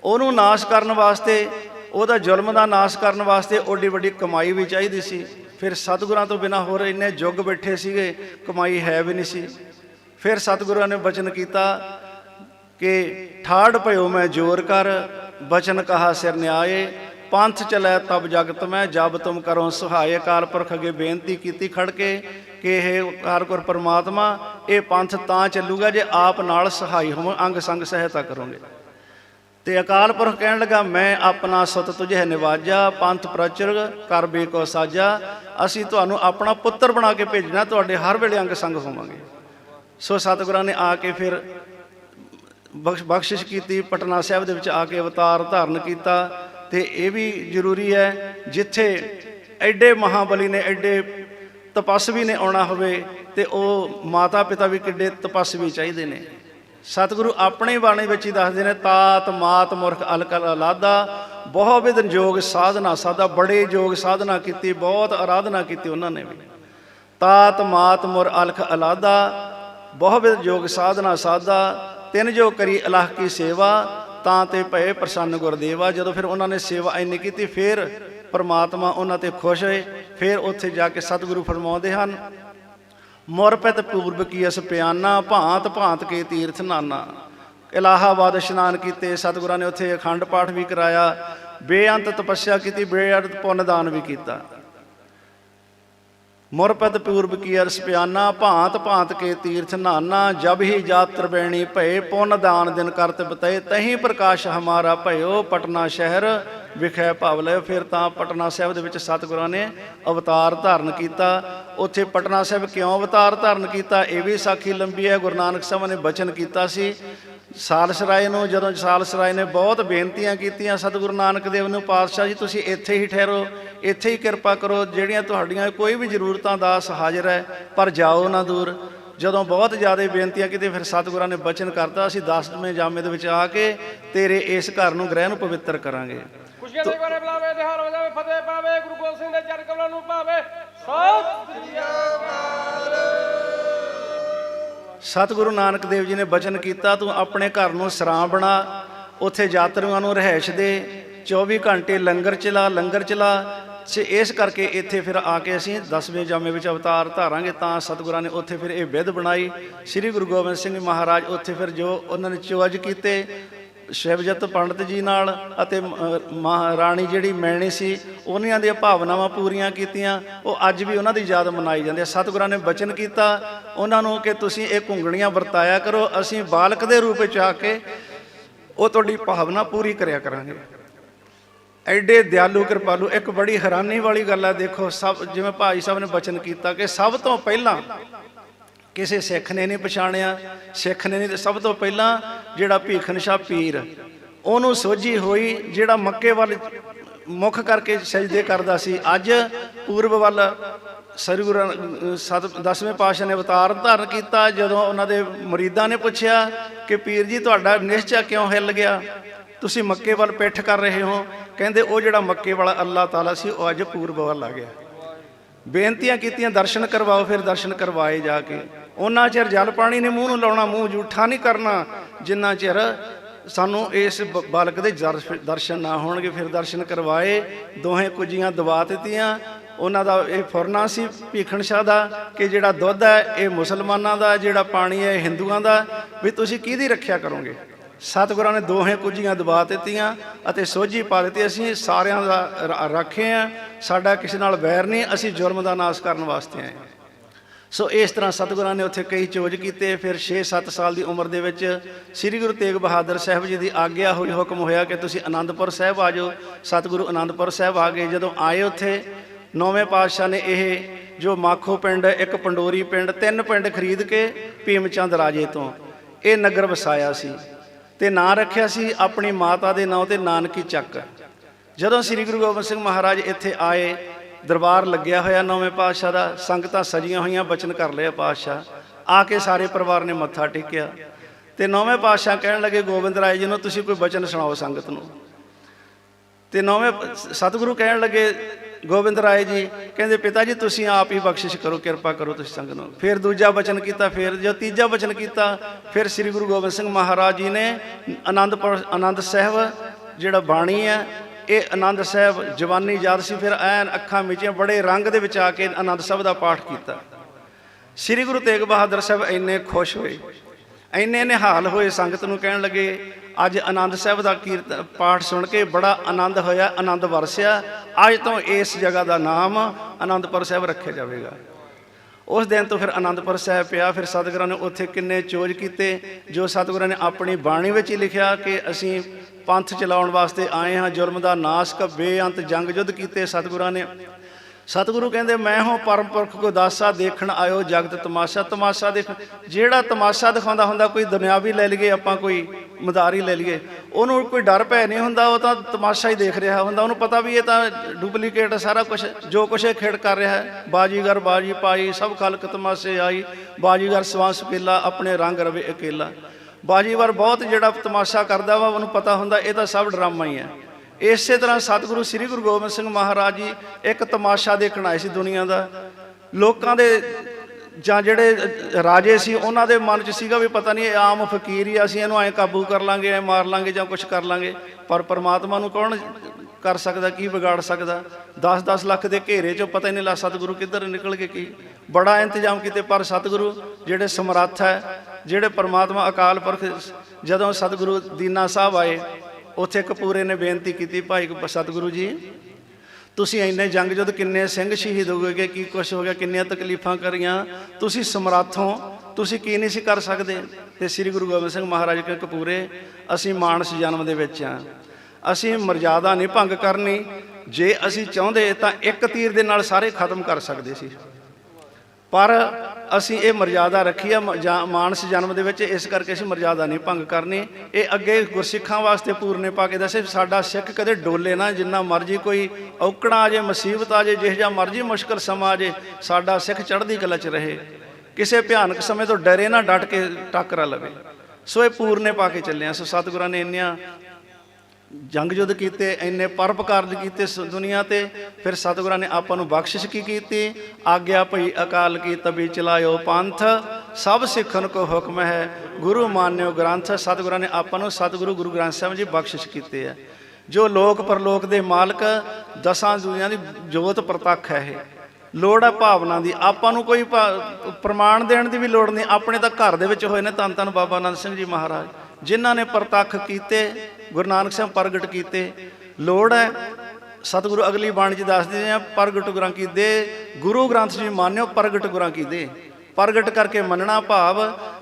A: ਉਹਨੂੰ ਨਾਸ਼ ਕਰਨ ਵਾਸਤੇ ਉਹਦਾ ਜ਼ੁਲਮ ਦਾ ਨਾਸ਼ ਕਰਨ ਵਾਸਤੇ ਓਡੀ ਵੱਡੀ ਕਮਾਈ ਵੀ ਚਾਹੀਦੀ ਸੀ। ਫਿਰ ਸਤਿਗੁਰਾਂ ਤੋਂ ਬਿਨਾ ਹੋਰ ਇੰਨੇ ਯੁੱਗ ਬੈਠੇ ਸੀਗੇ, ਕਮਾਈ ਹੈ ਵੀ ਨਹੀਂ ਸੀ। ਫਿਰ ਸਤਿਗੁਰਾਂ ਨੇ ਬਚਨ ਕੀਤਾ ਕਿ, ਠਾੜ ਭਇਓ ਮੈਂ ਜੋਰ ਕਰ, ਬਚਨ ਕਹਾ ਸਿਰ ਨਿਆਏ, ਪੰਥ ਚਲੈ ਤਬ ਜਗਤ ਮੈਂ, ਜਬ ਤੁਮ ਕਰੋ ਸੁਹਾਏ। ਅਕਾਲ ਪੁਰਖ ਅਗੇ ਬੇਨਤੀ ਕੀਤੀ ਖੜ ਕੇ ਕਿ ਇਹ ਕਾਰਕੁਰ ਪਰਮਾਤਮਾ, ਇਹ ਪੰਥ ਤਾਂ ਚੱਲੂਗਾ ਜੇ ਆਪ ਨਾਲ ਸਹਾਈ ਹੋਵੋ, ਅੰਗ ਸੰਗ ਸਹਾਇਤਾ ਕਰੋਗੇ। ਤੇ ਅਕਾਲ ਪੁਰਖ ਕਹਿਣ ਲੱਗਾ, ਮੈਂ ਆਪਣਾ ਸਤ ਤੁਝੇ ਨਿਵਾਜਾ, ਪੰਥ ਪ੍ਰਚਰ ਕਰ ਬੇ ਸਾਜਾ। ਅਸੀਂ ਤੁਹਾਨੂੰ ਆਪਣਾ ਪੁੱਤਰ ਬਣਾ ਕੇ ਭੇਜਣਾ, ਤੁਹਾਡੇ ਹਰ ਵੇਲੇ ਅੰਗ ਸੰਗ ਹੋਵਾਂਗੇ। ਸੋ ਸਤਿਗੁਰਾਂ ਨੇ ਆ ਕੇ ਫਿਰ ਬਖਸ਼- ਬਖਸ਼ਿਸ਼ ਕੀਤੀ, ਪਟਨਾ ਸਾਹਿਬ ਦੇ ਵਿੱਚ ਆ ਕੇ ਅਵਤਾਰ ਧਾਰਨ ਕੀਤਾ। ਤੇ ਇਹ ਵੀ ਜ਼ਰੂਰੀ ਹੈ, ਜਿੱਥੇ ਐਡੇ ਮਹਾਬਲੀ ਨੇ, ਐਡੇ ਤਪਸਵੀ ਨੇ ਆਉਣਾ ਹੋਵੇ, ਤੇ ਉਹ ਮਾਤਾ ਪਿਤਾ ਵੀ ਕਿੱਡੇ ਤਪਸਵੀ ਚਾਹੀਦੇ ਨੇ। ਸਤਿਗੁਰੂ ਆਪਣੇ ਬਾਣੀ ਵਿੱਚ ਹੀ ਦੱਸਦੇ ਨੇ ਤਾਤ ਮਾਤ ਮੁਰਖ ਅਲਕਲ ਅਲਾਦਾ ਬਹੁ ਵਿਧ ਜੋਗ ਸਾਧਨਾ ਸਾਦਾ ਬੜੇ ਜੋਗ ਸਾਧਨਾ ਕੀਤੀ, ਬਹੁਤ ਆਰਾਧਨਾ ਕੀਤੀ ਉਹਨਾਂ ਨੇ ਵੀ। ਤਾਤ ਮਾਤ ਮੁਰ ਅਲਖ ਅਲਾਦਾ ਬਹੁ ਵਿਧ ਜੋਗ ਸਾਧਨਾ ਸਾਦਾ ਤਿੰਨ ਜੋ ਕਰੀ ਅਲਾਹ ਕੀ ਸੇਵਾ, ਤਾਂ ਤੇ ਭਏ ਪ੍ਰਸੰਨ ਗੁਰਦੇਵਾ। ਜਦੋਂ ਫਿਰ ਉਹਨਾਂ ਨੇ ਸੇਵਾ ਇੰਨੀ ਕੀਤੀ, ਫਿਰ ਪਰਮਾਤਮਾ ਉਹਨਾਂ ਤੇ ਖੁਸ਼ ਹੋਏ, ਫਿਰ ਉੱਥੇ ਜਾ ਕੇ ਸਤਿਗੁਰੂ ਫਰਮਾਉਂਦੇ ਹਨ ਮੁਰਪਿਤ ਪੂਰਬ ਕੀ ਅਸ ਪਿਆਨਾ, ਭਾਂਤ ਭਾਂਤ ਕੇ ਤੀਰਥ ਨਾਨਾ। ਇਲਾਹਾਬਾਦ ਇਸ਼ਨਾਨ ਕੀਤੇ, ਸਤਿਗੁਰਾਂ ਨੇ ਉੱਥੇ ਅਖੰਡ ਪਾਠ ਵੀ ਕਰਾਇਆ, ਬੇਅੰਤ ਤਪੱਸਿਆ ਕੀਤੀ, ਬੇਅੰਤ ਪੁੰਨ ਦਾਨ ਵੀ ਕੀਤਾ। ਮੁਰਪਦ ਪੂਰਬ ਕੀ ਅਰਸ ਪਿਆਨਾ, ਭਾਂਤ ਭਾਂਤ ਕੇ ਤੀਰਥ ਨਾਨਾ, ਜਬ ਹੀ ਜਾਤ ਤਰਬੈਣੀ ਭਏ, ਪੁੰਨ ਦਾਨ ਦਿਨ ਕਰਤ ਬਤਏ, ਤਹੀਂ ਪ੍ਰਕਾਸ਼ ਹਮਾਰਾ ਭਇਓ, ਪਟਨਾ ਸ਼ਹਿਰ ਵਿਖੇ ਭਵ ਲਏ ਫਿਰ ਤਾਂ ਪਟਨਾ ਸਾਹਿਬ ਦੇ ਵਿੱਚ ਸਤਿਗੁਰਾਂ ਨੇ ਅਵਤਾਰ ਧਾਰਨ ਕੀਤਾ। ਉੱਥੇ ਪਟਨਾ ਸਾਹਿਬ ਕਿਉਂ ਅਵਤਾਰ ਧਾਰਨ ਕੀਤਾ? ਇਹ ਵੀ ਸਾਖੀ ਲੰਬੀ ਹੈ, ਗੁਰੂ ਨਾਨਕ ਸਾਹਿਬ ਨੇ ਬਚਨ ਕੀਤਾ ਸੀ। ਸਾਲਸਰਾਏ ਨੂੰ, ਜਦੋਂ ਸਾਲਸਰਾਏ ਨੇ ਬਹੁਤ ਬੇਨਤੀਆਂ ਕੀਤੀਆਂ ਸਤਿਗੁਰੂ ਨਾਨਕ ਦੇਵ ਨੂੰ, ਪਾਤਸ਼ਾਹ ਜੀ, ਤੁਸੀਂ ਇੱਥੇ ਹੀ ਠਹਿਰੋ, ਇੱਥੇ ਹੀ ਕਿਰਪਾ ਕਰੋ, ਜਿਹੜੀਆਂ ਤੁਹਾਡੀਆਂ ਕੋਈ ਵੀ ਜ਼ਰੂਰਤਾਂ ਦਾਸ ਹਾਜ਼ਰ ਹੈ, ਪਰ ਜਾਓ ਨਾ ਦੂਰ। ਜਦੋਂ ਬਹੁਤ ਜ਼ਿਆਦਾ ਬੇਨਤੀਆਂ ਕੀਤੀਆਂ, ਫਿਰ ਸਤਿਗੁਰਾਂ ਨੇ ਬਚਨ ਕਰਤਾ, ਅਸੀਂ 10ਵੇਂ ਜਾਮੇ ਦੇ ਵਿੱਚ ਆ ਕੇ ਤੇਰੇ ਇਸ ਘਰ ਨੂੰ, ਗ੍ਰਹਿ ਨੂੰ ਪਵਿੱਤਰ ਕਰਾਂਗੇ।
B: ਖੁਸ਼ੀਆਂ ਦੇ ਬਾਰੇ ਬੁਲਾਵੇ ਤਿਹਾਰ ਹੋ ਜਾਵੇ ਫਤਿਹ ਪਾਵੇ, ਗੁਰੂ ਗੋਬਿੰਦ ਸਿੰਘ ਦੇ ਚਰਨ ਕਮਲਾਂ ਨੂੰ ਪਾਵੇ ਸਤਿ ਸ੍ਰੀ
A: ਸਤਿਗੁਰੂ ਨਾਨਕ ਦੇਵ ਜੀ ਨੇ ਬਚਨ ਕੀਤਾ, ਤੂੰ ਆਪਣੇ ਘਰ ਨੂੰ ਸਰਾਂ ਬਣਾ, ਉੱਥੇ ਯਾਤਰੀਆਂ ਨੂੰ ਰਹਿائش ਦੇ 24 ਘੰਟੇ ਲੰਗਰ ਚਲਾ ਲੰਗਰ ਚਲਾ। ਸੇ ਇਸ ਕਰਕੇ ਇੱਥੇ ਫਿਰ ਆ ਕੇ ਅਸੀਂ 10ਵੇਂ ਜਾਮੇ ਵਿੱਚ ਅਵਤਾਰ ਧਾਰਾਂਗੇ, ਤਾਂ ਸਤਿਗੁਰਾਂ ਨੇ ਉੱਥੇ ਫਿਰ ਇਹ ਵਿਧ ਬਣਾਈ। ਸ੍ਰੀ ਗੁਰੂ ਗੋਬਿੰਦ ਸਿੰਘ ਮਹਾਰਾਜ ਉੱਥੇ ਫਿਰ ਜੋ ਉਹਨਾਂ ਨੇ ਚੋਜ ਕੀਤੇ ਸ਼ਿਵਜਤ ਪੰਡਤ ਜੀ ਨਾਲ ਅਤੇ ਮ- ਮਹਾਰਾਣੀ ਜਿਹੜੀ ਮੈਣੀ ਸੀ ਉਹਨਾਂ ਦੀਆਂ ਭਾਵਨਾਵਾਂ ਪੂਰੀਆਂ ਕੀਤੀਆਂ। ਉਹ ਅੱਜ ਵੀ ਉਹਨਾਂ ਦੀ ਯਾਦ ਮਨਾਈ ਜਾਂਦੀ ਹੈ। ਸਤਿਗੁਰਾਂ ਨੇ ਬਚਨ ਕੀਤਾ। ਉਹਨਾਂ ਨੂੰ ਕਿ ਤੁਸੀਂ ਇਹ ਘੁੰਗਣੀਆਂ ਵਰਤਾਇਆ ਕਰੋ। ਅਸੀਂ ਬਾਲਕ ਦੇ ਰੂਪ ਵਿੱਚ ਆ ਕੇ ਉਹ ਤੁਹਾਡੀ ਭਾਵਨਾ ਪੂਰੀ ਕਰਿਆ ਕਰਾਂਗੇ। ਐਡੇ ਦਿਆਲੂ ਕਿਰਪਾਲੂ, ਇੱਕ ਬੜੀ ਹੈਰਾਨੀ ਵਾਲੀ ਗੱਲ ਹੈ। ਦੇਖੋ, ਸਭ, ਜਿਵੇਂ ਭਾਈ ਸਾਹਿਬ ਨੇ ਬਚਨ ਕੀਤਾ ਕਿ ਸਭ ਤੋਂ ਪਹਿਲਾਂ ਕਿਸੇ ਸਿੱਖ ਨੇ ਨਹੀਂ ਪਛਾਣਿਆ, ਸਿੱਖ ਨੇ ਨਹੀਂ ਸਭ ਤੋਂ ਪਹਿਲਾਂ ਜਿਹੜਾ ਭੀਖਨ ਸ਼ਾਹ ਪੀਰ, ਉਹਨੂੰ ਸੋਝੀ ਹੋਈ ਜਿਹੜਾ ਮੱਕੇ ਵੱਲ ਮੁਖ ਕਰਕੇ ਸਜਦੇ ਕਰਦਾ ਸੀ। ਅੱਜ ਪੂਰਬ ਵੱਲ ਸ੍ਰੀ ਗੁਰੂ ਸਤ, ਦਸਵੇਂ ਪਾਤਸ਼ਾਹ ਨੇ ਅਵਤਾਰ ਧਾਰਨ ਕੀਤਾ, ਜਦੋਂ ਉਹਨਾਂ ਦੇ ਮਰੀਦਾਂ ਨੇ ਪੁੱਛਿਆ ਕਿ ਪੀਰ ਜੀ, ਤੁਹਾਡਾ ਨਿਸ਼ਚਾ ਕਿਉਂ ਹਿੱਲ ਗਿਆ? ਤੁਸੀਂ ਮੱਕੇ ਵੱਲ ਪਿੱਠ ਕਰ ਰਹੇ ਹੋ। ਕਹਿੰਦੇ, ਉਹ ਜਿਹੜਾ ਮੱਕੇ ਵਾਲਾ ਅੱਲਾਹ ਤਾਲਾ ਸੀ, ਉਹ ਅੱਜ ਪੂਰਬ ਵੱਲ ਆ ਗਿਆ। ਬੇਨਤੀਆਂ ਕੀਤੀਆਂ, ਦਰਸ਼ਨ ਕਰਵਾਓ, ਫਿਰ ਦਰਸ਼ਨ ਕਰਵਾਏ ਜਾ ਕੇ। ਉਹਨਾਂ ਚਿਰ ਜਲ ਪਾਣੀ ਨੇ ਮੂੰਹ ਨੂੰ ਲਾਉਣਾ, ਮੂੰਹ ਜੂਠਾ ਨਹੀਂ ਕਰਨਾ। ਜਿੰਨਾ ਚਿਰ ਸਾਨੂੰ ਇਸ ਬ- ਬਾਲਕ ਦੇ ਦਰਸ਼- ਦਰਸ਼ਨ ਨਾ ਹੋਣਗੇ, ਫਿਰ ਦਰਸ਼ਨ ਕਰਵਾਏ, ਦੋਹੇ ਕੁਜੀਆਂ ਦਬਾ ਦਿੱਤੀਆਂ। ਉਹਨਾਂ ਦਾ ਇਹ ਫੁਰਨਾ ਸੀ ਭੀਖਣ ਸ਼ਾਹ ਦਾ ਕਿ ਜਿਹੜਾ ਦੁੱਧ ਹੈ, ਇਹ ਮੁਸਲਮਾਨਾਂ ਦਾ, ਜਿਹੜਾ ਪਾਣੀ ਹੈ, ਇਹ ਹਿੰਦੂਆਂ ਦਾ। ਵੀ ਤੁਸੀਂ ਕਿਹਦੀ ਰੱਖਿਆ ਕਰੋਗੇ? ਸਤਿਗੁਰਾਂ ਨੇ ਦੋਹੇ ਕੁਜੀਆਂ ਦਬਾ ਦਿੱਤੀਆਂ ਅਤੇ ਸੋਝੀ ਪਾ ਦਿੱਤੀ, ਅਸੀਂ ਸਾਰਿਆਂ ਦਾ ਰੱਖੇ ਰਾਖੇ ਆ ਸਾਡਾ ਕਿਸੇ ਨਾਲ ਵੈਰ ਨਹੀਂ, ਅਸੀਂ ਜੁਰਮ ਦਾ ਨਾਸ਼ ਕਰਨ ਵਾਸਤੇ ਆਏ ਸੋ ਇਸ ਤਰ੍ਹਾਂ ਸਤਿਗੁਰਾਂ ਨੇ ਉੱਥੇ ਕਈ ਚੋਜ ਕੀਤੇ। ਫਿਰ 6-7 ਸਾਲ ਦੀ ਉਮਰ ਦੇ ਵਿੱਚ ਸ੍ਰੀ ਗੁਰੂ ਤੇਗ ਬਹਾਦਰ ਸਾਹਿਬ ਜੀ ਦੀ ਆਗਿਆ ਹੋਈ ਹੁਕਮ ਹੋਇਆ ਕਿ ਤੁਸੀਂ ਆਨੰਦਪੁਰ ਸਾਹਿਬ ਆ ਜਾਓ। ਸਤਿਗੁਰੂ ਆਨੰਦਪੁਰ ਸਾਹਿਬ ਆ ਗਏ। ਜਦੋਂ ਆਏ ਉੱਥੇ, ਨੌਵੇਂ ਪਾਤਸ਼ਾਹ ਨੇ ਇਹ ਜੋ ਮਾਖੋ ਪਿੰਡ, ਇੱਕ ਪੰਡੋਰੀ ਪਿੰਡ, ਤਿੰਨ ਪਿੰਡ ਖਰੀਦ ਕੇ ਭੀਮ ਚੰਦ ਰਾਜੇ ਤੋਂ ਇਹ ਨਗਰ ਵਸਾਇਆ ਸੀ ਤੇ ਨਾਂ ਰੱਖਿਆ ਸੀ ਆਪਣੀ ਮਾਤਾ ਦੇ ਨਾਂ ਤੇ ਨਾਨਕੀ ਚੱਕ। ਜਦੋਂ ਸ੍ਰੀ ਗੁਰੂ ਗੋਬਿੰਦ ਸਿੰਘ ਮਹਾਰਾਜ ਇੱਥੇ ਆਏ ਦਰਬਾਰ ਲੱਗਿਆ ਹੋਇਆ ਨੌਵੇਂ ਪਾਤਸ਼ਾਹ ਦਾ, ਸੰਗਤਾਂ ਸਜੀਆਂ ਹੋਈਆਂ, ਬਚਨ ਕਰ ਲਿਆ ਪਾਤਸ਼ਾਹ। ਆ ਕੇ ਸਾਰੇ ਪਰਿਵਾਰ ਨੇ ਮੱਥਾ ਟੇਕਿਆ। ਤੇ ਨੌਵੇਂ ਪਾਤਸ਼ਾਹ ਕਹਿਣ ਲੱਗੇ, ਗੋਬਿੰਦ ਰਾਏ ਜੀ ਨੂੰ ਤੁਸੀਂ ਕੋਈ ਬਚਨ ਸੁਣਾਓ ਸੰਗਤ ਨੂੰ। ਤੇ ਨੌਵੇਂ ਸਤਿਗੁਰੂ ਕਹਿਣ ਲੱਗੇ, ਗੋਬਿੰਦ ਰਾਏ ਜੀ, ਕਹਿੰਦੇ, ਪਿਤਾ ਜੀ, ਤੁਸੀਂ ਆਪ ਹੀ ਬਖਸ਼ਿਸ਼ ਕਰੋ, ਕਿਰਪਾ ਕਰੋ ਤੁਸੀਂ ਸੰਗਤ ਨੂੰ। ਫਿਰ ਦੂਜਾ ਬਚਨ ਕੀਤਾ, ਫਿਰ ਜੋ ਤੀਜਾ ਬਚਨ ਕੀਤਾ, ਫਿਰ ਸ੍ਰੀ ਗੁਰੂ ਗੋਬਿੰਦ ਸਿੰਘ ਮਹਾਰਾਜ ਜੀ ਨੇ ਆਨੰਦਪੁਰ ਆਨੰਦ ਸਾਹਿਬ, ਜਿਹੜਾ ਬਾਣੀ ਹੈ ਇਹ ਆਨੰਦ ਸਾਹਿਬ ਜਵਾਨੀ ਯਾਦ ਸੀ, ਫਿਰ ਐਨ ਅੱਖਾਂ ਮੀਚੀਆਂ, ਬੜੇ ਰੰਗ ਦੇ ਵਿੱਚ ਆ ਕੇ ਆਨੰਦ ਸਾਹਿਬ ਦਾ ਪਾਠ ਕੀਤਾ। ਸ੍ਰੀ ਗੁਰੂ ਤੇਗ ਬਹਾਦਰ ਸਾਹਿਬ ਇੰਨੇ ਖੁਸ਼ ਹੋਏ, ਇੰਨੇ ਨਿਹਾਲ ਹੋਏ ਸੰਗਤ ਨੂੰ ਕਹਿਣ ਲੱਗੇ, ਅੱਜ ਆਨੰਦ ਸਾਹਿਬ ਦਾ ਕੀਰਤਨ ਪਾਠ ਸੁਣ ਕੇ ਬੜਾ ਆਨੰਦ ਹੋਇਆ, ਆਨੰਦ ਵਰਸਿਆ, ਅੱਜ ਤੋਂ ਇਸ ਜਗ੍ਹਾ ਦਾ ਨਾਮ ਆਨੰਦਪੁਰ ਸਾਹਿਬ ਰੱਖਿਆ ਜਾਵੇਗਾ। ਉਸ ਦਿਨ ਤੋਂ ਫਿਰ ਆਨੰਦਪੁਰ ਸਾਹਿਬ ਪਿਆ, ਫਿਰ ਸਤਿਗੁਰਾਂ ਨੇ ਉੱਥੇ ਕਿੰਨੇ ਚੋਜ ਕੀਤੇ, ਜੋ ਸਤਿਗੁਰਾਂ ਨੇ ਆਪਣੀ ਬਾਣੀ ਵਿੱਚ ਹੀ ਲਿਖਿਆ ਕਿ ਅਸੀਂ ਪੰਥ ਚਲਾਉਣ ਵਾਸਤੇ ਆਏ ਹਾਂ, ਜੁਰਮ ਦਾ ਨਾਸ਼ ਕ ਬੇਅੰਤ ਜੰਗ ਯੁੱਧ ਕੀਤੇ ਸਤਿਗੁਰਾਂ ਨੇ। ਸਤਿਗੁਰੂ ਕਹਿੰਦੇ, ਮੈਂ ਹਾਂ ਪਰਮ ਪੁਰਖ ਕੋ ਦਾਸਾ ਦੇਖਣ ਆਇਓ ਜਗਤ ਤਮਾਸ਼ਾ। ਤਮਾਸ਼ਾ ਦੇਖ, ਜਿਹੜਾ ਤਮਾਸ਼ਾ ਦਿਖਾਉਂਦਾ ਹੁੰਦਾ, ਕੋਈ ਦੁਨਿਆਵੀ ਲੈ ਲਈਏ, ਆਪਾਂ ਕੋਈ ਮਦਾਰੀ ਲੈ ਲਈਏ, ਉਹਨੂੰ ਕੋਈ ਡਰ ਭੈ ਨਹੀਂ ਹੁੰਦਾ, ਉਹ ਤਾਂ ਤਮਾਸ਼ਾ ਹੀ ਦੇਖ ਰਿਹਾ ਹੁੰਦਾ। ਉਹਨੂੰ ਪਤਾ ਵੀ ਇਹ ਤਾਂ ਡੁਪਲੀਕੇਟ ਸਾਰਾ ਕੁਝ ਜੋ ਕੁਝ ਇਹ ਖੇਡ ਕਰ ਰਿਹਾ ਹੈ। ਬਾਜੀਗਰ, ਬਾਜੀ ਪਾਈ, ਸਭ ਖਲਕ ਤਮਾਸ਼ੇ ਆਈ। ਬਾਜੀਗਰ ਸਵਾਸ ਪੇਲਾ, ਆਪਣੇ ਰੰਗ ਰਵੇ ਇਕੇਲਾ। ਬਾਜੀਗਰ ਬਹੁਤ ਜਿਹੜਾ ਤਮਾਸ਼ਾ ਕਰਦਾ ਵਾ, ਉਹਨੂੰ ਪਤਾ ਹੁੰਦਾ ਇਹ ਤਾਂ ਸਭ ਡਰਾਮਾ ਹੀ ਹੈ। ਇਸੇ ਤਰ੍ਹਾਂ ਸਤਿਗੁਰੂ ਸ੍ਰੀ ਗੁਰੂ ਗੋਬਿੰਦ ਸਿੰਘ ਮਹਾਰਾਜ ਜੀ ਇੱਕ ਤਮਾਸ਼ਾ ਦੇਖਣ ਆਏ ਸੀ ਦੁਨੀਆ ਦਾ। ਲੋਕਾਂ ਦੇ ਜਾਂ ਜਿਹੜੇ ਰਾਜੇ ਸੀ, ਉਹਨਾਂ ਦੇ ਮਨ 'ਚ ਸੀਗਾ ਵੀ ਪਤਾ ਨਹੀਂ ਇਹ ਆਮ ਫਕੀਰ ਹੀ ਅਸੀਂ ਇਹਨੂੰ ਐਂ ਕਾਬੂ ਕਰ ਲਾਂਗੇ, ਐ ਮਾਰ ਲਾਂਗੇ ਜਾਂ ਕੁਝ ਕਰ ਲਾਂਗੇ। ਪਰ ਪਰਮਾਤਮਾ ਨੂੰ ਕੌਣ ਕਰ ਸਕਦਾ, ਕੀ ਵਿਗਾੜ ਸਕਦਾ? 10-10 ਲੱਖ ਦੇ ਘੇਰੇ 'ਚੋਂ ਪਤਾ ਹੀ ਨਹੀਂ ਲਾ ਸਤਿਗੁਰੂ ਕਿੱਧਰ ਨਿਕਲ ਗਏ ਕੀ। ਬੜਾ ਇੰਤਜ਼ਾਮ ਕੀਤੇ ਪਰ ਸਤਿਗੁਰੂ ਜਿਹੜੇ ਸਮਰੱਥ ਹੈ, ਜਿਹੜੇ ਪਰਮਾਤਮਾ ਅਕਾਲ ਪੁਰਖ ਜਦੋਂ ਸਤਿਗੁਰੂ ਦੀਨਾ ਸਾਹਿਬ ਆਏ, ਉੱਥੇ ਕਪੂਰੇ ਨੇ ਬੇਨਤੀ ਕੀਤੀ, ਭਾਈ ਸਤਿਗੁਰੂ ਜੀ, ਤੁਸੀਂ ਇੰਨੇ ਜੰਗ ਜੁੱਧ ਕਿੰਨੇ ਸਿੰਘ ਸ਼ਹੀਦ ਹੋ ਗਏ, ਕੀ ਕੁਛ ਹੋ ਗਿਆ, ਕਿੰਨੀਆਂ ਤਕਲੀਫਾਂ ਕਰੀਆਂ, ਤੁਸੀਂ ਸਮਰੱਥ ਤੁਸੀਂ ਕੀ ਨਹੀਂ ਸੀ ਕਰ ਸਕਦੇ? ਤੇ ਸ੍ਰੀ ਗੁਰੂ ਗੋਬਿੰਦ ਸਿੰਘ ਮਹਾਰਾਜ ਕੇ ਕਪੂਰੇ ਅਸੀਂ ਮਾਨਸ ਜਨਮ ਦੇ ਵਿੱਚ ਆ। ਅਸੀਂ ਮਰਜ਼ਾਦਾ ਨਹੀਂ ਭੰਗ ਕਰਨੀ। ਜੇ ਅਸੀਂ ਚਾਹੁੰਦੇ ਤਾਂ ਇੱਕ ਤੀਰ ਦੇ ਨਾਲ ਸਾਰੇ ਖਤਮ ਕਰ ਸਕਦੇ ਸੀ। ਪਰ ਅਸੀਂ ਇਹ ਮਰਜ਼ਾਦਾ ਰੱਖੀ ਆ ਮ- ਜਾਂ ਮਾਨਸ ਜਨਮ ਦੇ ਵਿੱਚ ਇਸ ਕਰਕੇ ਅਸੀਂ ਮਰਜ਼ਾਦਾ ਨਹੀਂ ਭੰਗ ਕਰਨੀ। ਇਹ ਅੱਗੇ ਗੁਰਸਿੱਖਾਂ ਵਾਸਤੇ ਪੂਰਨੇ ਪਾ ਕੇ ਦੱਸੇ, ਸਾਡਾ ਸਿੱਖ ਕਦੇ ਡੋਲੇ ਨਾ, ਜਿੰਨਾ ਮਰਜ਼ੀ ਕੋਈ ਔਕੜਾ ਆ ਜੇ, ਮੁਸੀਬਤ ਆ ਜੇ, ਜਿਹੋ ਜਿਹਾ ਮਰਜ਼ੀ ਮੁਸ਼ਕਲ ਸਮਾਂ ਆ ਜੇ, ਸਾਡਾ ਸਿੱਖ ਚੜ੍ਹਦੀ ਕਲਾ 'ਚ ਰਹੇ। ਕਿਸੇ ਭਿਆਨਕ ਸਮੇਂ ਤੋਂ ਡਰੇ ਨਾ, ਡਟ ਕੇ ਟੱਕਰਾ ਲਵੇ। ਸੋ ਇਹ ਪੂਰਨੇ ਪਾ ਕੇ ਚੱਲਿਆ ਸੋ ਸਤਿਗੁਰਾਂ ਨੇ ਇੰਨੀਆਂ ਜੰਗ ਯੁੱਧ ਕੀਤੇ, ਇੰਨੇ ਪਰਪਕਾਰ ਕੀਤੇ ਸ- ਦੁਨੀਆ ਤੇ, ਫਿਰ ਸਤਿਗੁਰਾਂ ਨੇ ਆਪਾਂ ਨੂੰ ਬਖਸ਼ਿਸ਼ ਕੀ ਕੀਤੀ? ਆਗਿਆ ਭਈ ਅਕਾਲ ਕੀ ਤਬੀ ਚਲਾਇਓ ਪੰਥ, ਸਭ ਸਿੱਖਣ ਕੋ ਹੁਕਮ ਹੈ, ਗੁਰੂ ਮਾਨਿਓ ਗ੍ਰੰਥ, ਸਤਿਗੁਰਾਂ ਨੇ ਆਪਾਂ ਨੂੰ ਸਤਿਗੁਰੂ ਗੁਰੂ ਗ੍ਰੰਥ ਸਾਹਿਬ ਜੀ ਬਖਸ਼ਿਸ਼ ਕੀਤੇ ਆ। ਜੋ ਲੋਕ ਪਰਲੋਕ ਦੇ ਮਾਲਕ, ਦਸਾਂ ਦੁਨੀਆਂ ਦੀ ਜੋਤ ਪ੍ਰਤੱਖ ਹੈ ਇਹ। ਲੋੜ ਹੈ ਭਾਵਨਾ ਦੀ, ਆਪਾਂ ਨੂੰ ਕੋਈ ਭਾ- ਪ੍ਰਮਾਣ ਦੇਣ ਦੀ ਵੀ ਲੋੜ ਨਹੀਂ, ਆਪਣੇ ਤਾਂ ਘਰ ਦੇ ਵਿੱਚ ਹੋਏ ਨੇ ਧੰਨ ਧੰਨ ਬਾਬਾ ਆਨੰਦ ਸਿੰਘ ਜੀ ਮਹਾਰਾਜ। ਜਿਨ੍ਹਾਂ ਨੇ ਪ੍ਰਤੱਖ ਕੀਤੇ, ਗੁਰੂ ਨਾਨਕ ਸਾਹਿਬ ਪ੍ਰਗਟ ਕੀਤੇ। ਲੋੜ ਹੈ, ਸਤਿਗੁਰੂ ਅਗਲੀ ਬਾਣੀ ਚ ਦੱਸਦੇ ਆ ਪ੍ਰਗਟ ਗੁਰਾਂ ਕੀ ਦੇ, ਗੁਰੂ ਗ੍ਰੰਥ ਜੀ ਮੰਨਿਓ ਪ੍ਰਗਟ ਗੁਰਾਂ ਕੀ ਦੇ। ਪ੍ਰਗਟ ਕਰਕੇ ਮੰਨਣਾ ਭਾਵ,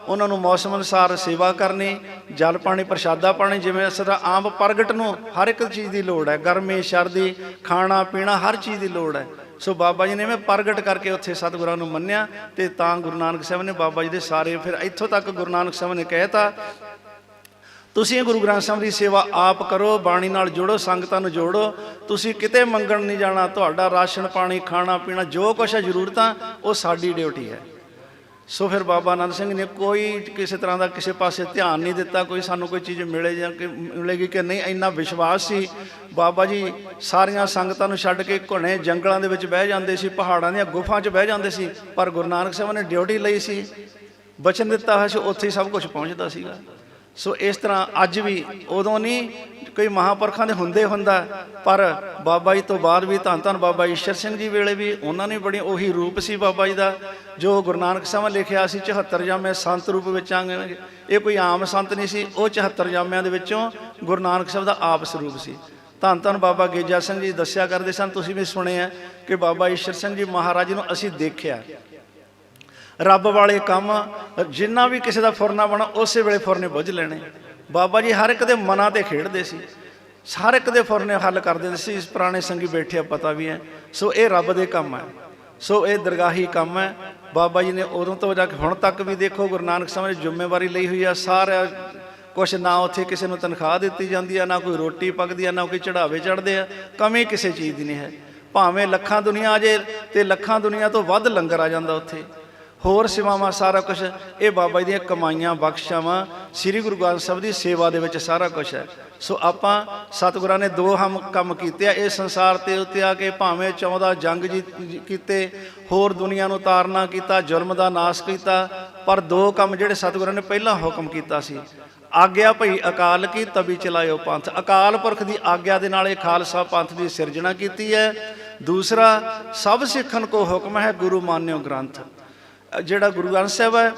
A: ਉਹਨਾਂ ਨੂੰ ਮੌਸਮ ਅਨੁਸਾਰ ਸੇਵਾ ਕਰਨੀ, ਜਲ ਪਾਣੀ, ਪ੍ਰਸ਼ਾਦਾ ਪਾਣੀ, ਜਿਵੇਂ ਸਦਾ ਆਮ ਪ੍ਰਗਟ ਨੂੰ ਹਰ ਇੱਕ ਚੀਜ਼ ਦੀ ਲੋੜ ਹੈ। ਗਰਮੀ, ਸਰਦੀ, ਖਾਣਾ, ਪੀਣਾ, ਹਰ ਚੀਜ਼ ਦੀ ਲੋੜ ਹੈ। ਸੋ ਬਾਬਾ ਜੀ ਨੇ ਮੈਂ ਪ੍ਰਗਟ ਕਰਕੇ ਉੱਥੇ ਸਤਿਗੁਰਾਂ ਨੂੰ ਮੰਨਿਆ ਤੇ ਤਾਂ ਗੁਰੂ ਨਾਨਕ ਸਾਹਿਬ ਨੇ ਬਾਬਾ ਜੀ ਦੇ ਸਾਰੇ, ਫਿਰ ਇੱਥੋਂ ਤੱਕ ਗੁਰੂ ਨਾਨਕ ਸਾਹਿਬ ਨੇ ਕਹਿਤਾ ਤੁਸੀਂ ਗੁਰੂ ਗ੍ਰੰਥ ਸਾਹਿਬ ਦੀ ਸੇਵਾ ਆਪ ਕਰੋ, ਬਾਣੀ ਨਾਲ ਜੁੜੋ, ਸੰਗਤਾਂ ਨੂੰ ਜੋੜੋ। ਤੁਸੀਂ ਕਿਤੇ ਮੰਗਣ ਨਹੀਂ ਜਾਣਾ, ਤੁਹਾਡਾ ਰਾਸ਼ਨ ਪਾਣੀ, ਖਾਣਾ ਪੀਣਾ, ਜੋ ਕੁਛ ਹੈ, ਜ਼ਰੂਰਤਾਂ, ਉਹ ਸਾਡੀ ਡਿਊਟੀ ਹੈ। ਸੋ ਫਿਰ ਬਾਬਾ ਆਨੰਦ ਸਿੰਘ ਨੇ ਕੋਈ ਕਿਸੇ ਤਰ੍ਹਾਂ ਦਾ ਕਿਸੇ ਪਾਸੇ ਧਿਆਨ ਨਹੀਂ ਦਿੱਤਾ, ਕੋਈ ਸਾਨੂੰ ਕੋਈ ਚੀਜ਼ ਮਿਲੇ ਜਾਂ ਕਿ ਮਿਲੇਗੀ ਕਿ ਨਹੀਂ, ਇੰਨਾ ਵਿਸ਼ਵਾਸ ਸੀ। ਬਾਬਾ ਜੀ ਸਾਰੀਆਂ ਸੰਗਤਾਂ ਨੂੰ ਛੱਡ ਕੇ ਘਣੇ, ਜੰਗਲਾਂ ਦੇ ਵਿੱਚ ਬਹਿ ਜਾਂਦੇ ਸੀ, ਪਹਾੜਾਂ ਦੀਆਂ ਗੁਫਾਵਾਂ 'ਚ ਬਹਿ ਜਾਂਦੇ ਸੀ, ਪਰ ਗੁਰੂ ਨਾਨਕ ਸਾਹਿਬ ਨੇ ਡਿਊਟੀ ਲਈ ਸੀ। ਬਚਨ ਦਿੱਤਾ ਹੋਇਆ ਸੀ, ਉੱਥੇ ਹੀ ਸਭ ਕੁਝ ਪਹੁੰਚਦਾ ਸੀਗਾ। ਸੋ ਇਸ ਤਰ੍ਹਾਂ ਅੱਜ ਵੀ ਉਦੋਂ ਨਹੀਂ ਕੋਈ ਮਹਾਪੁਰਖਾਂ ਦੇ ਹੁੰਦੇ ਹੁੰਦਾ, ਪਰ ਬਾਬਾ ਜੀ ਤੋਂ ਬਾਅਦ ਵੀ ਧੰਨ ਧੰਨ ਬਾਬਾ ਈਸ਼ਰ ਸਿੰਘ ਜੀ ਵੇਲੇ ਵੀ ਉਹਨਾਂ ਨੇ ਬੜੀ ਉਹੀ ਰੂਪ ਸੀ ਬਾਬਾ ਜੀ ਦਾ, ਜੋ ਗੁਰੂ ਨਾਨਕ ਸਾਹਿਬ ਨੇ ਲਿਖਿਆ ਸੀ 74 ਜਾਮੇ ਸੰਤ ਰੂਪ ਵਿੱਚ ਆਂਗੇ ਇਹ ਕੋਈ ਆਮ ਸੰਤ ਨਹੀਂ ਸੀ, ਉਹ 74 ਜਾਮਿਆਂ ਦੇ ਵਿੱਚੋਂ ਗੁਰੂ ਨਾਨਕ ਸਾਹਿਬ ਦਾ ਆਪ ਸਰੂਪ ਸੀ। ਧੰਨ ਧੰਨ ਬਾਬਾ ਗੇਜਾ ਸਿੰਘ ਜੀ ਦੱਸਿਆ ਕਰਦੇ ਸਨ, ਤੁਸੀਂ ਵੀ ਸੁਣਿਆ ਕਿ ਬਾਬਾ ਈਸ਼ਰ ਸਿੰਘ ਜੀ ਮਹਾਰਾਜ ਨੂੰ ਅਸੀਂ ਦੇਖਿਆ। ਰੱਬ ਵਾਲੇ ਕੰਮ ਜਿੰਨਾ ਵੀ ਕਿਸੇ ਦਾ ਫੁਰਨਾ ਬਣਾ, ਉਸੇ ਵੇਲੇ ਫੁਰਨੇ ਬੁੱਝ ਲੈਣੇ। ਬਾਬਾ ਜੀ ਹਰ ਇੱਕ ਦੇ ਮਨਾਂ ਤੇ ਖੇਡਦੇ ਸੀ। ਹਰ ਇੱਕ ਦੇ ਫੁਰਨੇ ਹੱਲ ਕਰ ਦਿੰਦੇ ਸੀ। ਇਸ ਪੁਰਾਣੇ ਸੰਗੀ ਬੈਠੇ ਆ ਪਤਾ ਵੀ ਹੈ ਸੋ ਇਹ ਰੱਬ ਦੇ ਕੰਮ ਹੈ ਸੋ ਇਹ ਦਰਗਾਹੀ ਕੰਮ ਹੈ ਬਾਬਾ ਜੀ ਨੇ ਉਦੋਂ ਤੋਂ ਜਾ ਕੇ ਹੁਣ ਤੱਕ ਵੀ ਦੇਖੋ, ਗੁਰੂ ਨਾਨਕ ਸਾਹਿਬ ਨੇ ਜ਼ਿੰਮੇਵਾਰੀ ਲਈ ਹੋਈ ਆ। ਸਾਰਾ ਕੁਛ ਨਾ ਉੱਥੇ ਕਿਸੇ ਨੂੰ ਤਨਖਾਹ ਦਿੱਤੀ ਜਾਂਦੀ ਆ, ਨਾ ਕੋਈ ਰੋਟੀ ਪੱਕਦੀ ਆ, ਨਾ ਕੋਈ ਚੜਾਵੇ ਚੜਦੇ ਆ। ਕਮੀ ਕਿਸੇ ਚੀਜ਼ ਦੀ ਨਹੀਂ ਹੈ। ਭਾਵੇਂ ਲੱਖਾਂ ਦੁਨੀਆ ਆ ਜੇ ਤੇ ਲੱਖਾਂ ਦੁਨੀਆ ਤੋਂ ਵੱਧ ਲੰਗਰ ਆ ਜਾਂਦਾ ਉੱਥੇ। ਹੋਰ ਸੇਵਾਵਾਂ ਸਾਰਾ ਕੁਝ ਇਹ ਬਾਬਾ ਜੀ ਦੀਆਂ ਕਮਾਈਆਂ ਬਖਸ਼ਾਵਾਂ ਸ੍ਰੀ ਗੁਰੂ ਗ੍ਰੰਥ ਸਾਹਿਬ ਦੀ ਸੇਵਾ ਦੇ ਵਿੱਚ ਸਾਰਾ ਕੁਝ ਹੈ। ਸੋ ਆਪਾਂ ਸਤਿਗੁਰਾਂ ਨੇ ਦੋ ਹਮ ਕੰਮ ਕੀਤੇ ਆ। ਇਹ ਸੰਸਾਰ ਤੇ ਉੱਤੇ ਆ ਕੇ ਭਾਵੇਂ 14 ਜੰਗ ਜੀ ਕੀਤੇ, ਹੋਰ ਦੁਨੀਆ ਨੂੰ ਤਾਰਨਾ ਕੀਤਾ, ਜ਼ੁਲਮ ਦਾ ਨਾਸ਼ ਕੀਤਾ, ਪਰ ਦੋ ਕੰਮ ਜਿਹੜੇ ਸਤਿਗੁਰਾਂ ਨੇ ਪਹਿਲਾਂ ਹੁਕਮ ਕੀਤਾ ਸੀ। ਆਗਿਆ ਭਈ ਅਕਾਲ ਕੀ ਤਬੀ ਚਲਾਇਓ ਪੰਥ। ਅਕਾਲ ਪੁਰਖ ਦੀ ਆਗਿਆ ਦੇ ਨਾਲ ਇਹ ਖਾਲਸਾ ਪੰਥ ਦੀ ਸਿਰਜਣਾ ਕੀਤੀ ਹੈ। ਦੂਸਰਾ, ਸਭ ਸਿੱਖਣ ਕੋ ਹੁਕਮ ਹੈ ਗੁਰੂ ਮਾਨਿਓ ਗ੍ਰੰਥ। ਜਿਹੜਾ ਗੁਰੂ ਗ੍ਰੰਥ ਸਾਹਿਬ ਹੈ,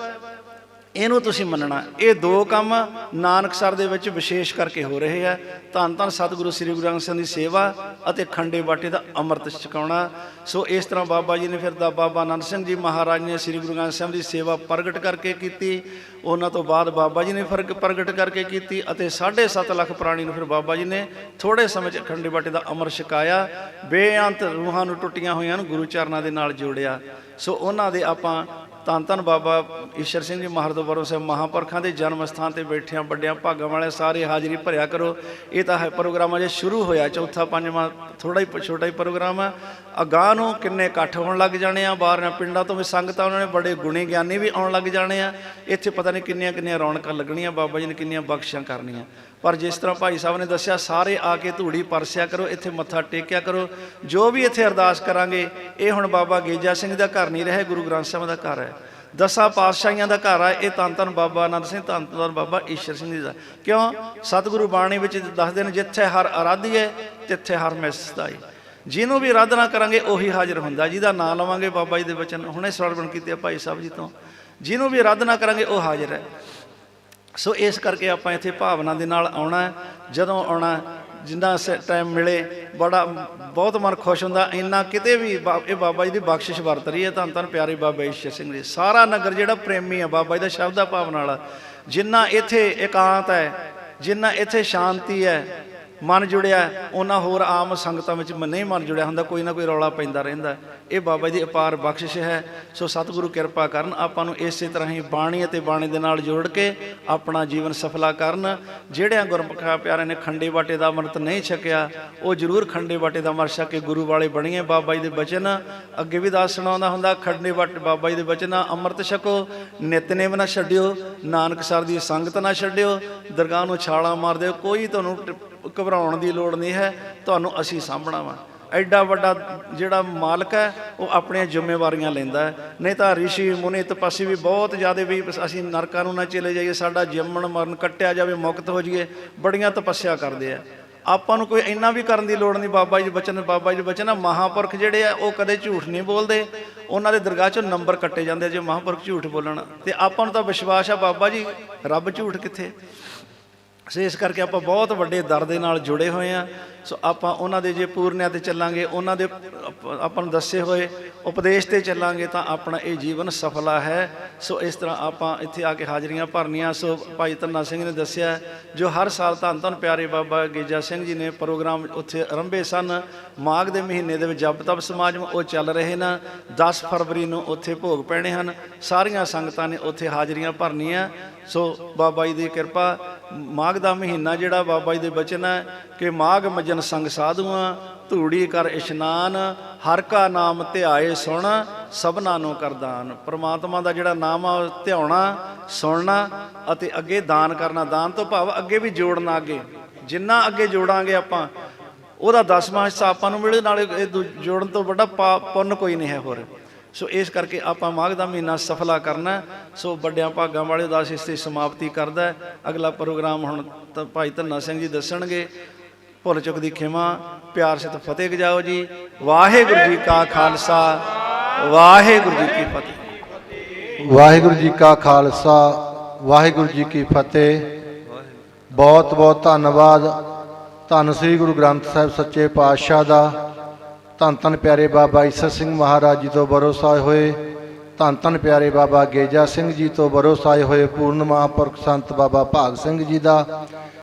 A: ਇਹਨੂੰ ਤੁਸੀਂ ਮੰਨਣਾ। ਇਹ ਦੋ ਕੰਮ ਨਾਨਕਸਰ ਦੇ ਵਿੱਚ ਵਿਸ਼ੇਸ਼ ਕਰਕੇ ਹੋ ਰਹੇ ਆ। ਧੰਨ ਧੰਨ ਸਤਿਗੁਰੂ ਸ੍ਰੀ ਗੁਰੂ ਗ੍ਰੰਥ ਸਾਹਿਬ ਦੀ ਸੇਵਾ ਅਤੇ ਖੰਡੇ ਬਾਟੇ ਦਾ ਅੰਮ੍ਰਿਤ ਛਕਾਉਣਾ। ਸੋ ਇਸ ਤਰ੍ਹਾਂ ਬਾਬਾ ਜੀ ਨੇ ਫਿਰ ਦਾ, ਬਾਬਾ ਆਨੰਦ ਸਿੰਘ ਜੀ ਮਹਾਰਾਜ ਨੇ ਸ੍ਰੀ ਗੁਰੂ ਗ੍ਰੰਥ ਸਾਹਿਬ ਦੀ ਸੇਵਾ ਪ੍ਰਗਟ ਕਰਕੇ ਕੀਤੀ। ਉਹਨਾਂ ਤੋਂ ਬਾਅਦ ਬਾਬਾ ਜੀ ਨੇ ਫ਼ਰਕ ਪ੍ਰਗਟ ਕਰਕੇ ਕੀਤੀ ਅਤੇ 7.5 ਲੱਖ ਪ੍ਰਾਣੀ ਨੂੰ ਫਿਰ ਬਾਬਾ ਜੀ ਨੇ ਥੋੜੇ ਸਮੇਂ 'ਚ ਖੰਡੇ ਬਾਟੇ ਦਾ ਅੰਮ੍ਰਿਤ ਛਕਾਇਆ। ਬੇਅੰਤ ਰੂਹਾਂ ਨੂੰ ਟੁੱਟੀਆਂ ਹੋਈਆਂ ਨੂੰ ਗੁਰੂ ਚਰਨਾਂ ਦੇ ਨਾਲ ਜੋੜਿਆ। ਸੋ ਉਹਨਾਂ ਦੇ ਆਪਾਂ ਧੰਨ ਧੰਨ ਬਾਬਾ ਈਸ਼ਰ ਸਿੰਘ ਜੀ ਮਹਰਦੋਬਰੋਂ ਸਾਹਿਬ, ਮਹਾਂਪੁਰਖਾਂ ਦੇ ਜਨਮ ਸਥਾਨ ਤੇ ਬੈਠਿਆਂ ਵੱਡਿਆਂ ਭਾਗਾਂ ਵਾਲੇ ਸਾਰੇ ਹਾਜ਼ਰੀ ਭਰਿਆ ਕਰੋ। ਇਹ ਤਾਂ ਹੈ ਪ੍ਰੋਗਰਾਮ ਅਜੇ ਸ਼ੁਰੂ ਹੋਇਆ, ਚੌਥਾ, ਪੰਜਵਾਂ ਥੋੜਾ ਹੀ ਪ- ਛੋਟਾ ਹੀ ਪ੍ਰੋਗਰਾਮ ਹੈ ਅਗਾਂਹ ਨੂੰ ਕਿੰਨੇ ਇਕੱਠ ਹੋਣ ਲੱਗ ਜਾਣੇ ਆ, ਬਾਹਰ ਪਿੰਡਾਂ ਤੋਂ ਵੀ ਸੰਗਤਾਂ ਉਹਨਾਂ ਨੇ ਬੜੇ ਗੁਣੀ ਗਿਆਨੀ ਵੀ ਆਉਣ ਲੱਗ ਜਾਣੇ ਆ। ਇੱਥੇ ਪਤਾ ਨਹੀਂ ਕਿੰਨੀਆਂ ਕਿੰਨੀਆਂ ਰੌਣਕਾਂ ਲੱਗਣੀਆਂ, ਬਾਬਾ ਜੀ ਨੇ ਕਿੰਨੀਆਂ ਬਖਸ਼ਾਂ ਕਰਨੀਆਂ। ਪਰ ਜਿਸ ਤਰ੍ਹਾਂ ਭਾਈ ਸਾਹਿਬ ਨੇ ਦੱਸਿਆ, ਸਾਰੇ ਆ ਕੇ ਧੂੜੀ ਪਰਸਿਆ ਕਰੋ, ਇੱਥੇ ਮੱਥਾ ਟੇਕਿਆ ਕਰੋ। ਜੋ ਵੀ ਇੱਥੇ ਅਰਦਾਸ ਕਰਾਂਗੇ, ਇਹ ਹੁਣ ਬਾਬਾ ਗੇਜਾ ਸਿੰਘ ਦਾ ਘਰ ਨਹੀਂ ਰਹੇ ਗੁਰੂ ਗ੍ਰੰਥ ਸਾਹਿਬ ਦਾ ਘਰ ਹੈ। ਦਸਾਂ ਪਾਤਸ਼ਾਹੀਆਂ ਦਾ ਘਰ ਆ, ਇਹ ਧੰਨ ਧੰਨ ਬਾਬਾ ਆਨੰਦ ਸਿੰਘ, ਧੰਨ ਧੰਨ ਬਾਬਾ ਈਸ਼ਰ ਸਿੰਘ ਜੀ ਦਾ। ਕਿਉਂ? ਸਤਿਗੁਰੂ ਬਾਣੀ ਵਿੱਚ ਦੱਸਦੇ ਨੇ, ਜਿੱਥੇ ਹਰ ਅਰਾਧੀ ਹੈ, ਤਿੱਥੇ ਹਰ ਮਿਸਦਾ ਹੈ। ਜਿਹਨੂੰ ਵੀ ਆਰਾਧਨਾ ਕਰਾਂਗੇ ਉਹੀ ਹਾਜ਼ਰ ਹੁੰਦਾ। ਜਿਹਦਾ ਨਾਮ ਲਵਾਂਗੇ ਬਾਬਾ ਜੀ ਦੇ ਬਚਨ ਹੁਣੇ ਸਰਵਣ ਕੀਤੇ ਆ ਭਾਈ ਸਾਹਿਬ ਜੀ ਤੋਂ। ਜਿਹਨੂੰ ਵੀ ਆਰਾਧਨਾ ਕਰਾਂਗੇ ਉਹ ਹਾਜ਼ਰ ਹੈ। ਸੋ ਇਸ ਕਰਕੇ ਆਪਾਂ ਇੱਥੇ ਭਾਵਨਾ ਦੇ ਨਾਲ ਆਉਣਾ ਜਦੋਂ ਆਉਣਾ ਹੈ, ਜਿੰਨਾ ਟਾਈਮ ਮਿਲੇ ਬੜਾ ਬਹੁਤ ਮਨ ਖੁਸ਼ ਹੁੰਦਾ। ਇੰਨਾ ਕਿਤੇ ਵੀ ਬਾ- ਇਹ ਬਾਬਾ ਜੀ ਦੀ ਬਖਸ਼ਿਸ਼ ਵਰਤ ਰਹੀ ਹੈ। ਧੰਨ ਧੰਨ ਪਿਆਰੇ ਬਾਬਾ ਈਸ਼ਰ ਸਿੰਘ ਜੀ। ਸਾਰਾ ਨਗਰ ਜਿਹੜਾ ਪ੍ਰੇਮੀ ਆ ਬਾਬਾ ਜੀ ਦਾ ਸ਼ਬਦ ਆ ਭਾਵਨਾ ਵਾਲਾ। ਜਿੰਨਾ ਇੱਥੇ ਇਕਾਂਤ ਹੈ ਜਿੰਨਾ ਇੱਥੇ ਸ਼ਾਂਤੀ ਹੈ ਮਨ ਜੁੜਿਆ, ਉਹਨਾਂ ਹੋਰ ਆਮ ਸੰਗਤਾਂ ਵਿੱਚ ਮ- ਨਹੀਂ ਮਨ ਜੁੜਿਆ ਹੁੰਦਾ, ਕੋਈ ਨਾ ਕੋਈ ਰੌਲਾ ਪੈਂਦਾ ਰਹਿੰਦਾ। ਇਹ ਬਾਬਾ ਜੀ ਦੀ ਅਪਾਰ ਬਖਸ਼ਿਸ਼ ਹੈ। ਸੋ ਸਤਿਗੁਰੂ ਕਿਰਪਾ ਕਰਨ, ਆਪਾਂ ਨੂੰ ਇਸੇ ਤਰ੍ਹਾਂ ਹੀ ਬਾਣੀ ਅਤੇ ਬਾਣੀ ਦੇ ਨਾਲ ਜੋੜ ਕੇ ਆਪਣਾ ਜੀਵਨ ਸਫਲਾ ਕਰਨ। ਜਿਹੜਿਆਂ ਗੁਰਮੁਖਾਂ ਪਿਆਰਿਆਂ ਨੇ ਖੰਡੇ ਬਾਟੇ ਦਾ ਅੰਮ੍ਰਿਤ ਨਹੀਂ ਛਕਿਆ, ਉਹ ਜ਼ਰੂਰ ਖੰਡੇ ਬਾਟੇ ਦਾ ਅੰਮ੍ਰਿਤ ਛਕ ਕੇ ਗੁਰੂ ਵਾਲੇ ਬਣੀਏ। ਬਾਬਾ ਜੀ ਦੇ ਬਚਨ ਅੱਗੇ ਵੀ ਦਾਸ ਸੁਣਾਉਂਦਾ ਹੁੰਦਾ, ਖੰਡੇ ਬਾਟੇ ਬਾਬਾ ਜੀ ਦੇ ਬਚਨ, ਅੰਮ੍ਰਿਤ ਛਕੋ ਨਿਤਨੇਮ ਨਾ ਛੱਡਿਓ, ਨਾਨਕ ਸਰ ਦੀ ਸੰਗਤ ਨਾ ਛੱਡਿਓ, ਦਰਗਾਹ ਨੂੰ ਛਾਲਾਂ ਮਾਰ ਦਿਓ, ਕੋਈ ਤੁਹਾਨੂੰ ਟ- ਘਬਰਾਉਣ ਦੀ ਲੋੜ ਨਹੀਂ ਹੈ, ਤੁਹਾਨੂੰ ਅਸੀਂ ਸਾਂਭਣਾ ਵਾ। ਐਡਾ ਵੱਡਾ ਜਿਹੜਾ ਮਾਲਕ ਹੈ, ਉਹ ਆਪਣੀਆਂ ਜ਼ਿੰਮੇਵਾਰੀਆਂ ਲੈਂਦਾ ਹੈ। ਨਹੀਂ ਤਾਂ ਰਿਸ਼ੀ, ਮੁਨੀ ਤਪਸੀ ਵੀ ਬਹੁਤ ਜ਼ਿਆਦਾ ਵੀ ਅਸੀਂ ਨਰਕਾਂ ਨੂੰ ਨਾ ਚਲੇ ਜਾਈਏ, ਸਾਡਾ ਜੰਮਣ ਮਰਨ ਕੱਟਿਆ ਜਾਵੇ, ਮੁਕਤ ਹੋ ਜਾਈਏ, ਬੜੀਆਂ ਤਪੱਸਿਆ ਕਰਦੇ ਆ। ਆਪਾਂ ਨੂੰ ਕੋਈ ਇੰਨਾ ਵੀ ਕਰਨ ਦੀ ਲੋੜ ਨਹੀਂ, ਬਾਬਾ ਜੀ ਦੇ ਬਚਨ, ਬਾਬਾ ਜੀ ਦੇ ਬਚਨ ਆ। ਮਹਾਪੁਰਖ ਜਿਹੜੇ ਆ, ਉਹ ਕਦੇ ਝੂਠ ਨਹੀਂ ਬੋਲਦੇ। ਉਹਨਾਂ ਦੇ ਦਰਗਾਹ 'ਚੋਂ ਨੰਬਰ ਕੱਟੇ ਜਾਂਦੇ ਜੇ ਮਹਾਪੁਰਖ ਝੂਠ ਬੋਲਣ। ਤੇ ਆਪਾਂ ਨੂੰ ਤਾਂ ਵਿਸ਼ਵਾਸ ਆ, ਬਾਬਾ ਜੀ, ਰੱਬ ਝੂਠ ਕਿੱਥੇ? ਸੋ ਇਸ ਕਰਕੇ ਆਪਾਂ ਬਹੁਤ ਵੱਡੇ ਦਰ ਦੇ ਨਾਲ ਜੁੜੇ ਹੋਏ ਆ ਸੋ ਆਪਾਂ ਉਹਨਾਂ ਦੇ ਜੇ ਪੂਰਨਿਆਂ ਤੇ ਚੱਲਾਂਗੇ, ਉਹਨਾਂ ਦੇ ਆਪਾਂ ਨੂੰ ਦੱਸੇ ਹੋਏ ਉਪਦੇਸ਼ ਤੇ ਚੱਲਾਂਗੇ ਤਾਂ ਆਪਣਾ ਇਹ ਜੀਵਨ ਸਫਲਾ ਹੈ। ਸੋ ਇਸ ਤਰ੍ਹਾਂ ਆਪਾਂ ਇੱਥੇ ਆ ਕੇ ਹਾਜ਼ਰੀਆਂ ਭਰਨੀਆਂ। ਸੋ ਭਾਈ ਧੰਨਾ ਸਿੰਘ ਨੇ ਦੱਸਿਆ, ਜੋ ਹਰ ਸਾਲ ਧੰਨ ਧੰਨ ਪਿਆਰੇ ਬਾਬਾ ਗੇਜਾ ਸਿੰਘ ਜੀ ਨੇ ਪ੍ਰੋਗਰਾਮ ਉੱਥੇ ਆਰੰਭੇ ਸਨ। ਮਾਘ ਦੇ ਮਹੀਨੇ ਦੇ ਵਿੱਚ ਜਪ ਤਪ ਸਮਾਗਮ ਉਹ ਚੱਲ ਰਹੇ ਨੇ। 10 ਫਰਵਰੀ ਨੂੰ ਉੱਥੇ ਭੋਗ ਪੈਣੇ ਹਨ। ਸਾਰੀਆਂ ਸੰਗਤਾਂ ਨੇ ਉੱਥੇ ਹਾਜ਼ਰੀਆਂ ਭਰਨੀਆਂ। ਸੋ ਬਾਬਾ ਜੀ ਦੀ ਕਿਰਪਾ, ਮਾਘ ਦਾ ਮਹੀਨਾ ਜਿਹੜਾ ਬਾਬਾ ਜੀ ਦੇ ਬਚਨ ਹੈ ਕਿ ਮਾਘ ਮਜਨ ਸੰਗ ਸਾਧੂਆਂ, ਧੂੜੀ ਕਰ ਇਸ਼ਨਾਨ, ਹਰ ਕਾ ਨਾਮ ਧਿਆਏ ਸੁਣ, ਸਭਨਾ ਨੂੰ ਕਰਦਾਨ ਪ੍ਰਮਾਤਮਾ ਦਾ ਜਿਹੜਾ ਨਾਮ ਆ, ਉਹ ਧਿਆਉਣਾ, ਸੁਣਨਾ ਅਤੇ ਅੱਗੇ ਦਾਨ ਕਰਨਾ। ਦਾਨ ਤੋਂ ਭਾਵ ਅੱਗੇ ਵੀ ਜੋੜਨਾ ਅੱਗੇ। ਜਿੰਨਾ ਅੱਗੇ ਜੋੜਾਂਗੇ ਆਪਾਂ, ਉਹਦਾ ਦਸਵਾਂ ਹਿੱਸਾ ਆਪਾਂ ਨੂੰ ਮਿਲੇ, ਨਾਲੇ ਇਹ ਦੂ- ਜੋੜਨ ਤੋਂ ਵੱਡਾ ਪਾ- ਪੁੰਨ ਕੋਈ ਨਹੀਂ ਹੈ ਹੋਰ। ਸੋ ਇਸ ਕਰਕੇ ਆਪਾਂ ਮਾਘ ਦਾ ਮਹੀਨਾ ਸਫਲਾ ਕਰਨਾ ਸੋ ਵੱਡਿਆਂ ਭਾਗਾਂ ਵਾਲੇ ਉਦਾਸ ਇਸ ਦੀ ਸਮਾਪਤੀ ਕਰਦਾ ਅਗਲਾ ਪ੍ਰੋਗਰਾਮ ਹੁਣ ਤਾਂ ਭਾਈ ਧੰਨਾ ਸਿੰਘ ਜੀ ਦੱਸਣਗੇ। ਭੁੱਲ ਚੁੱਕ ਦੀ ਖਿਮਾ, ਪਿਆਰ ਸਿਤ ਫਤਿਹ ਗਜਾਓ ਜੀ। ਵਾਹਿਗੁਰੂ ਜੀ ਕਾ ਖਾਲਸਾ, ਵਾਹਿਗੁਰੂ ਜੀ ਕੀ ਫਤਿਹ।
C: ਵਾਹਿਗੁਰੂ ਜੀ ਕਾ ਖਾਲਸਾ, ਵਾਹਿਗੁਰੂ ਜੀ ਕੀ ਫਤਿਹ। ਬਹੁਤ ਬਹੁਤ ਧੰਨਵਾਦ। ਧੰਨ ਸ੍ਰੀ ਗੁਰੂ ਗ੍ਰੰਥ ਸਾਹਿਬ ਸੱਚੇ ਪਾਤਸ਼ਾਹ ਦਾ। ਧੰਨ ਧੰਨ ਪਿਆਰੇ ਬਾਬਾ ਈਸਰ ਸਿੰਘ ਮਹਾਰਾਜ ਜੀ ਤੋਂ ਬਰੋਸਾਏ ਹੋਏ। ਧੰਨ ਧੰਨ ਪਿਆਰੇ ਬਾਬਾ ਗੇਜਾ ਸਿੰਘ ਜੀ ਤੋਂ ਬਰੋਸਾਏ ਹੋਏ। ਪੂਰਨ ਮਹਾਂਪੁਰਖ ਸੰਤ ਬਾਬਾ ਭਾਗ ਸਿੰਘ ਜੀ ਦਾ।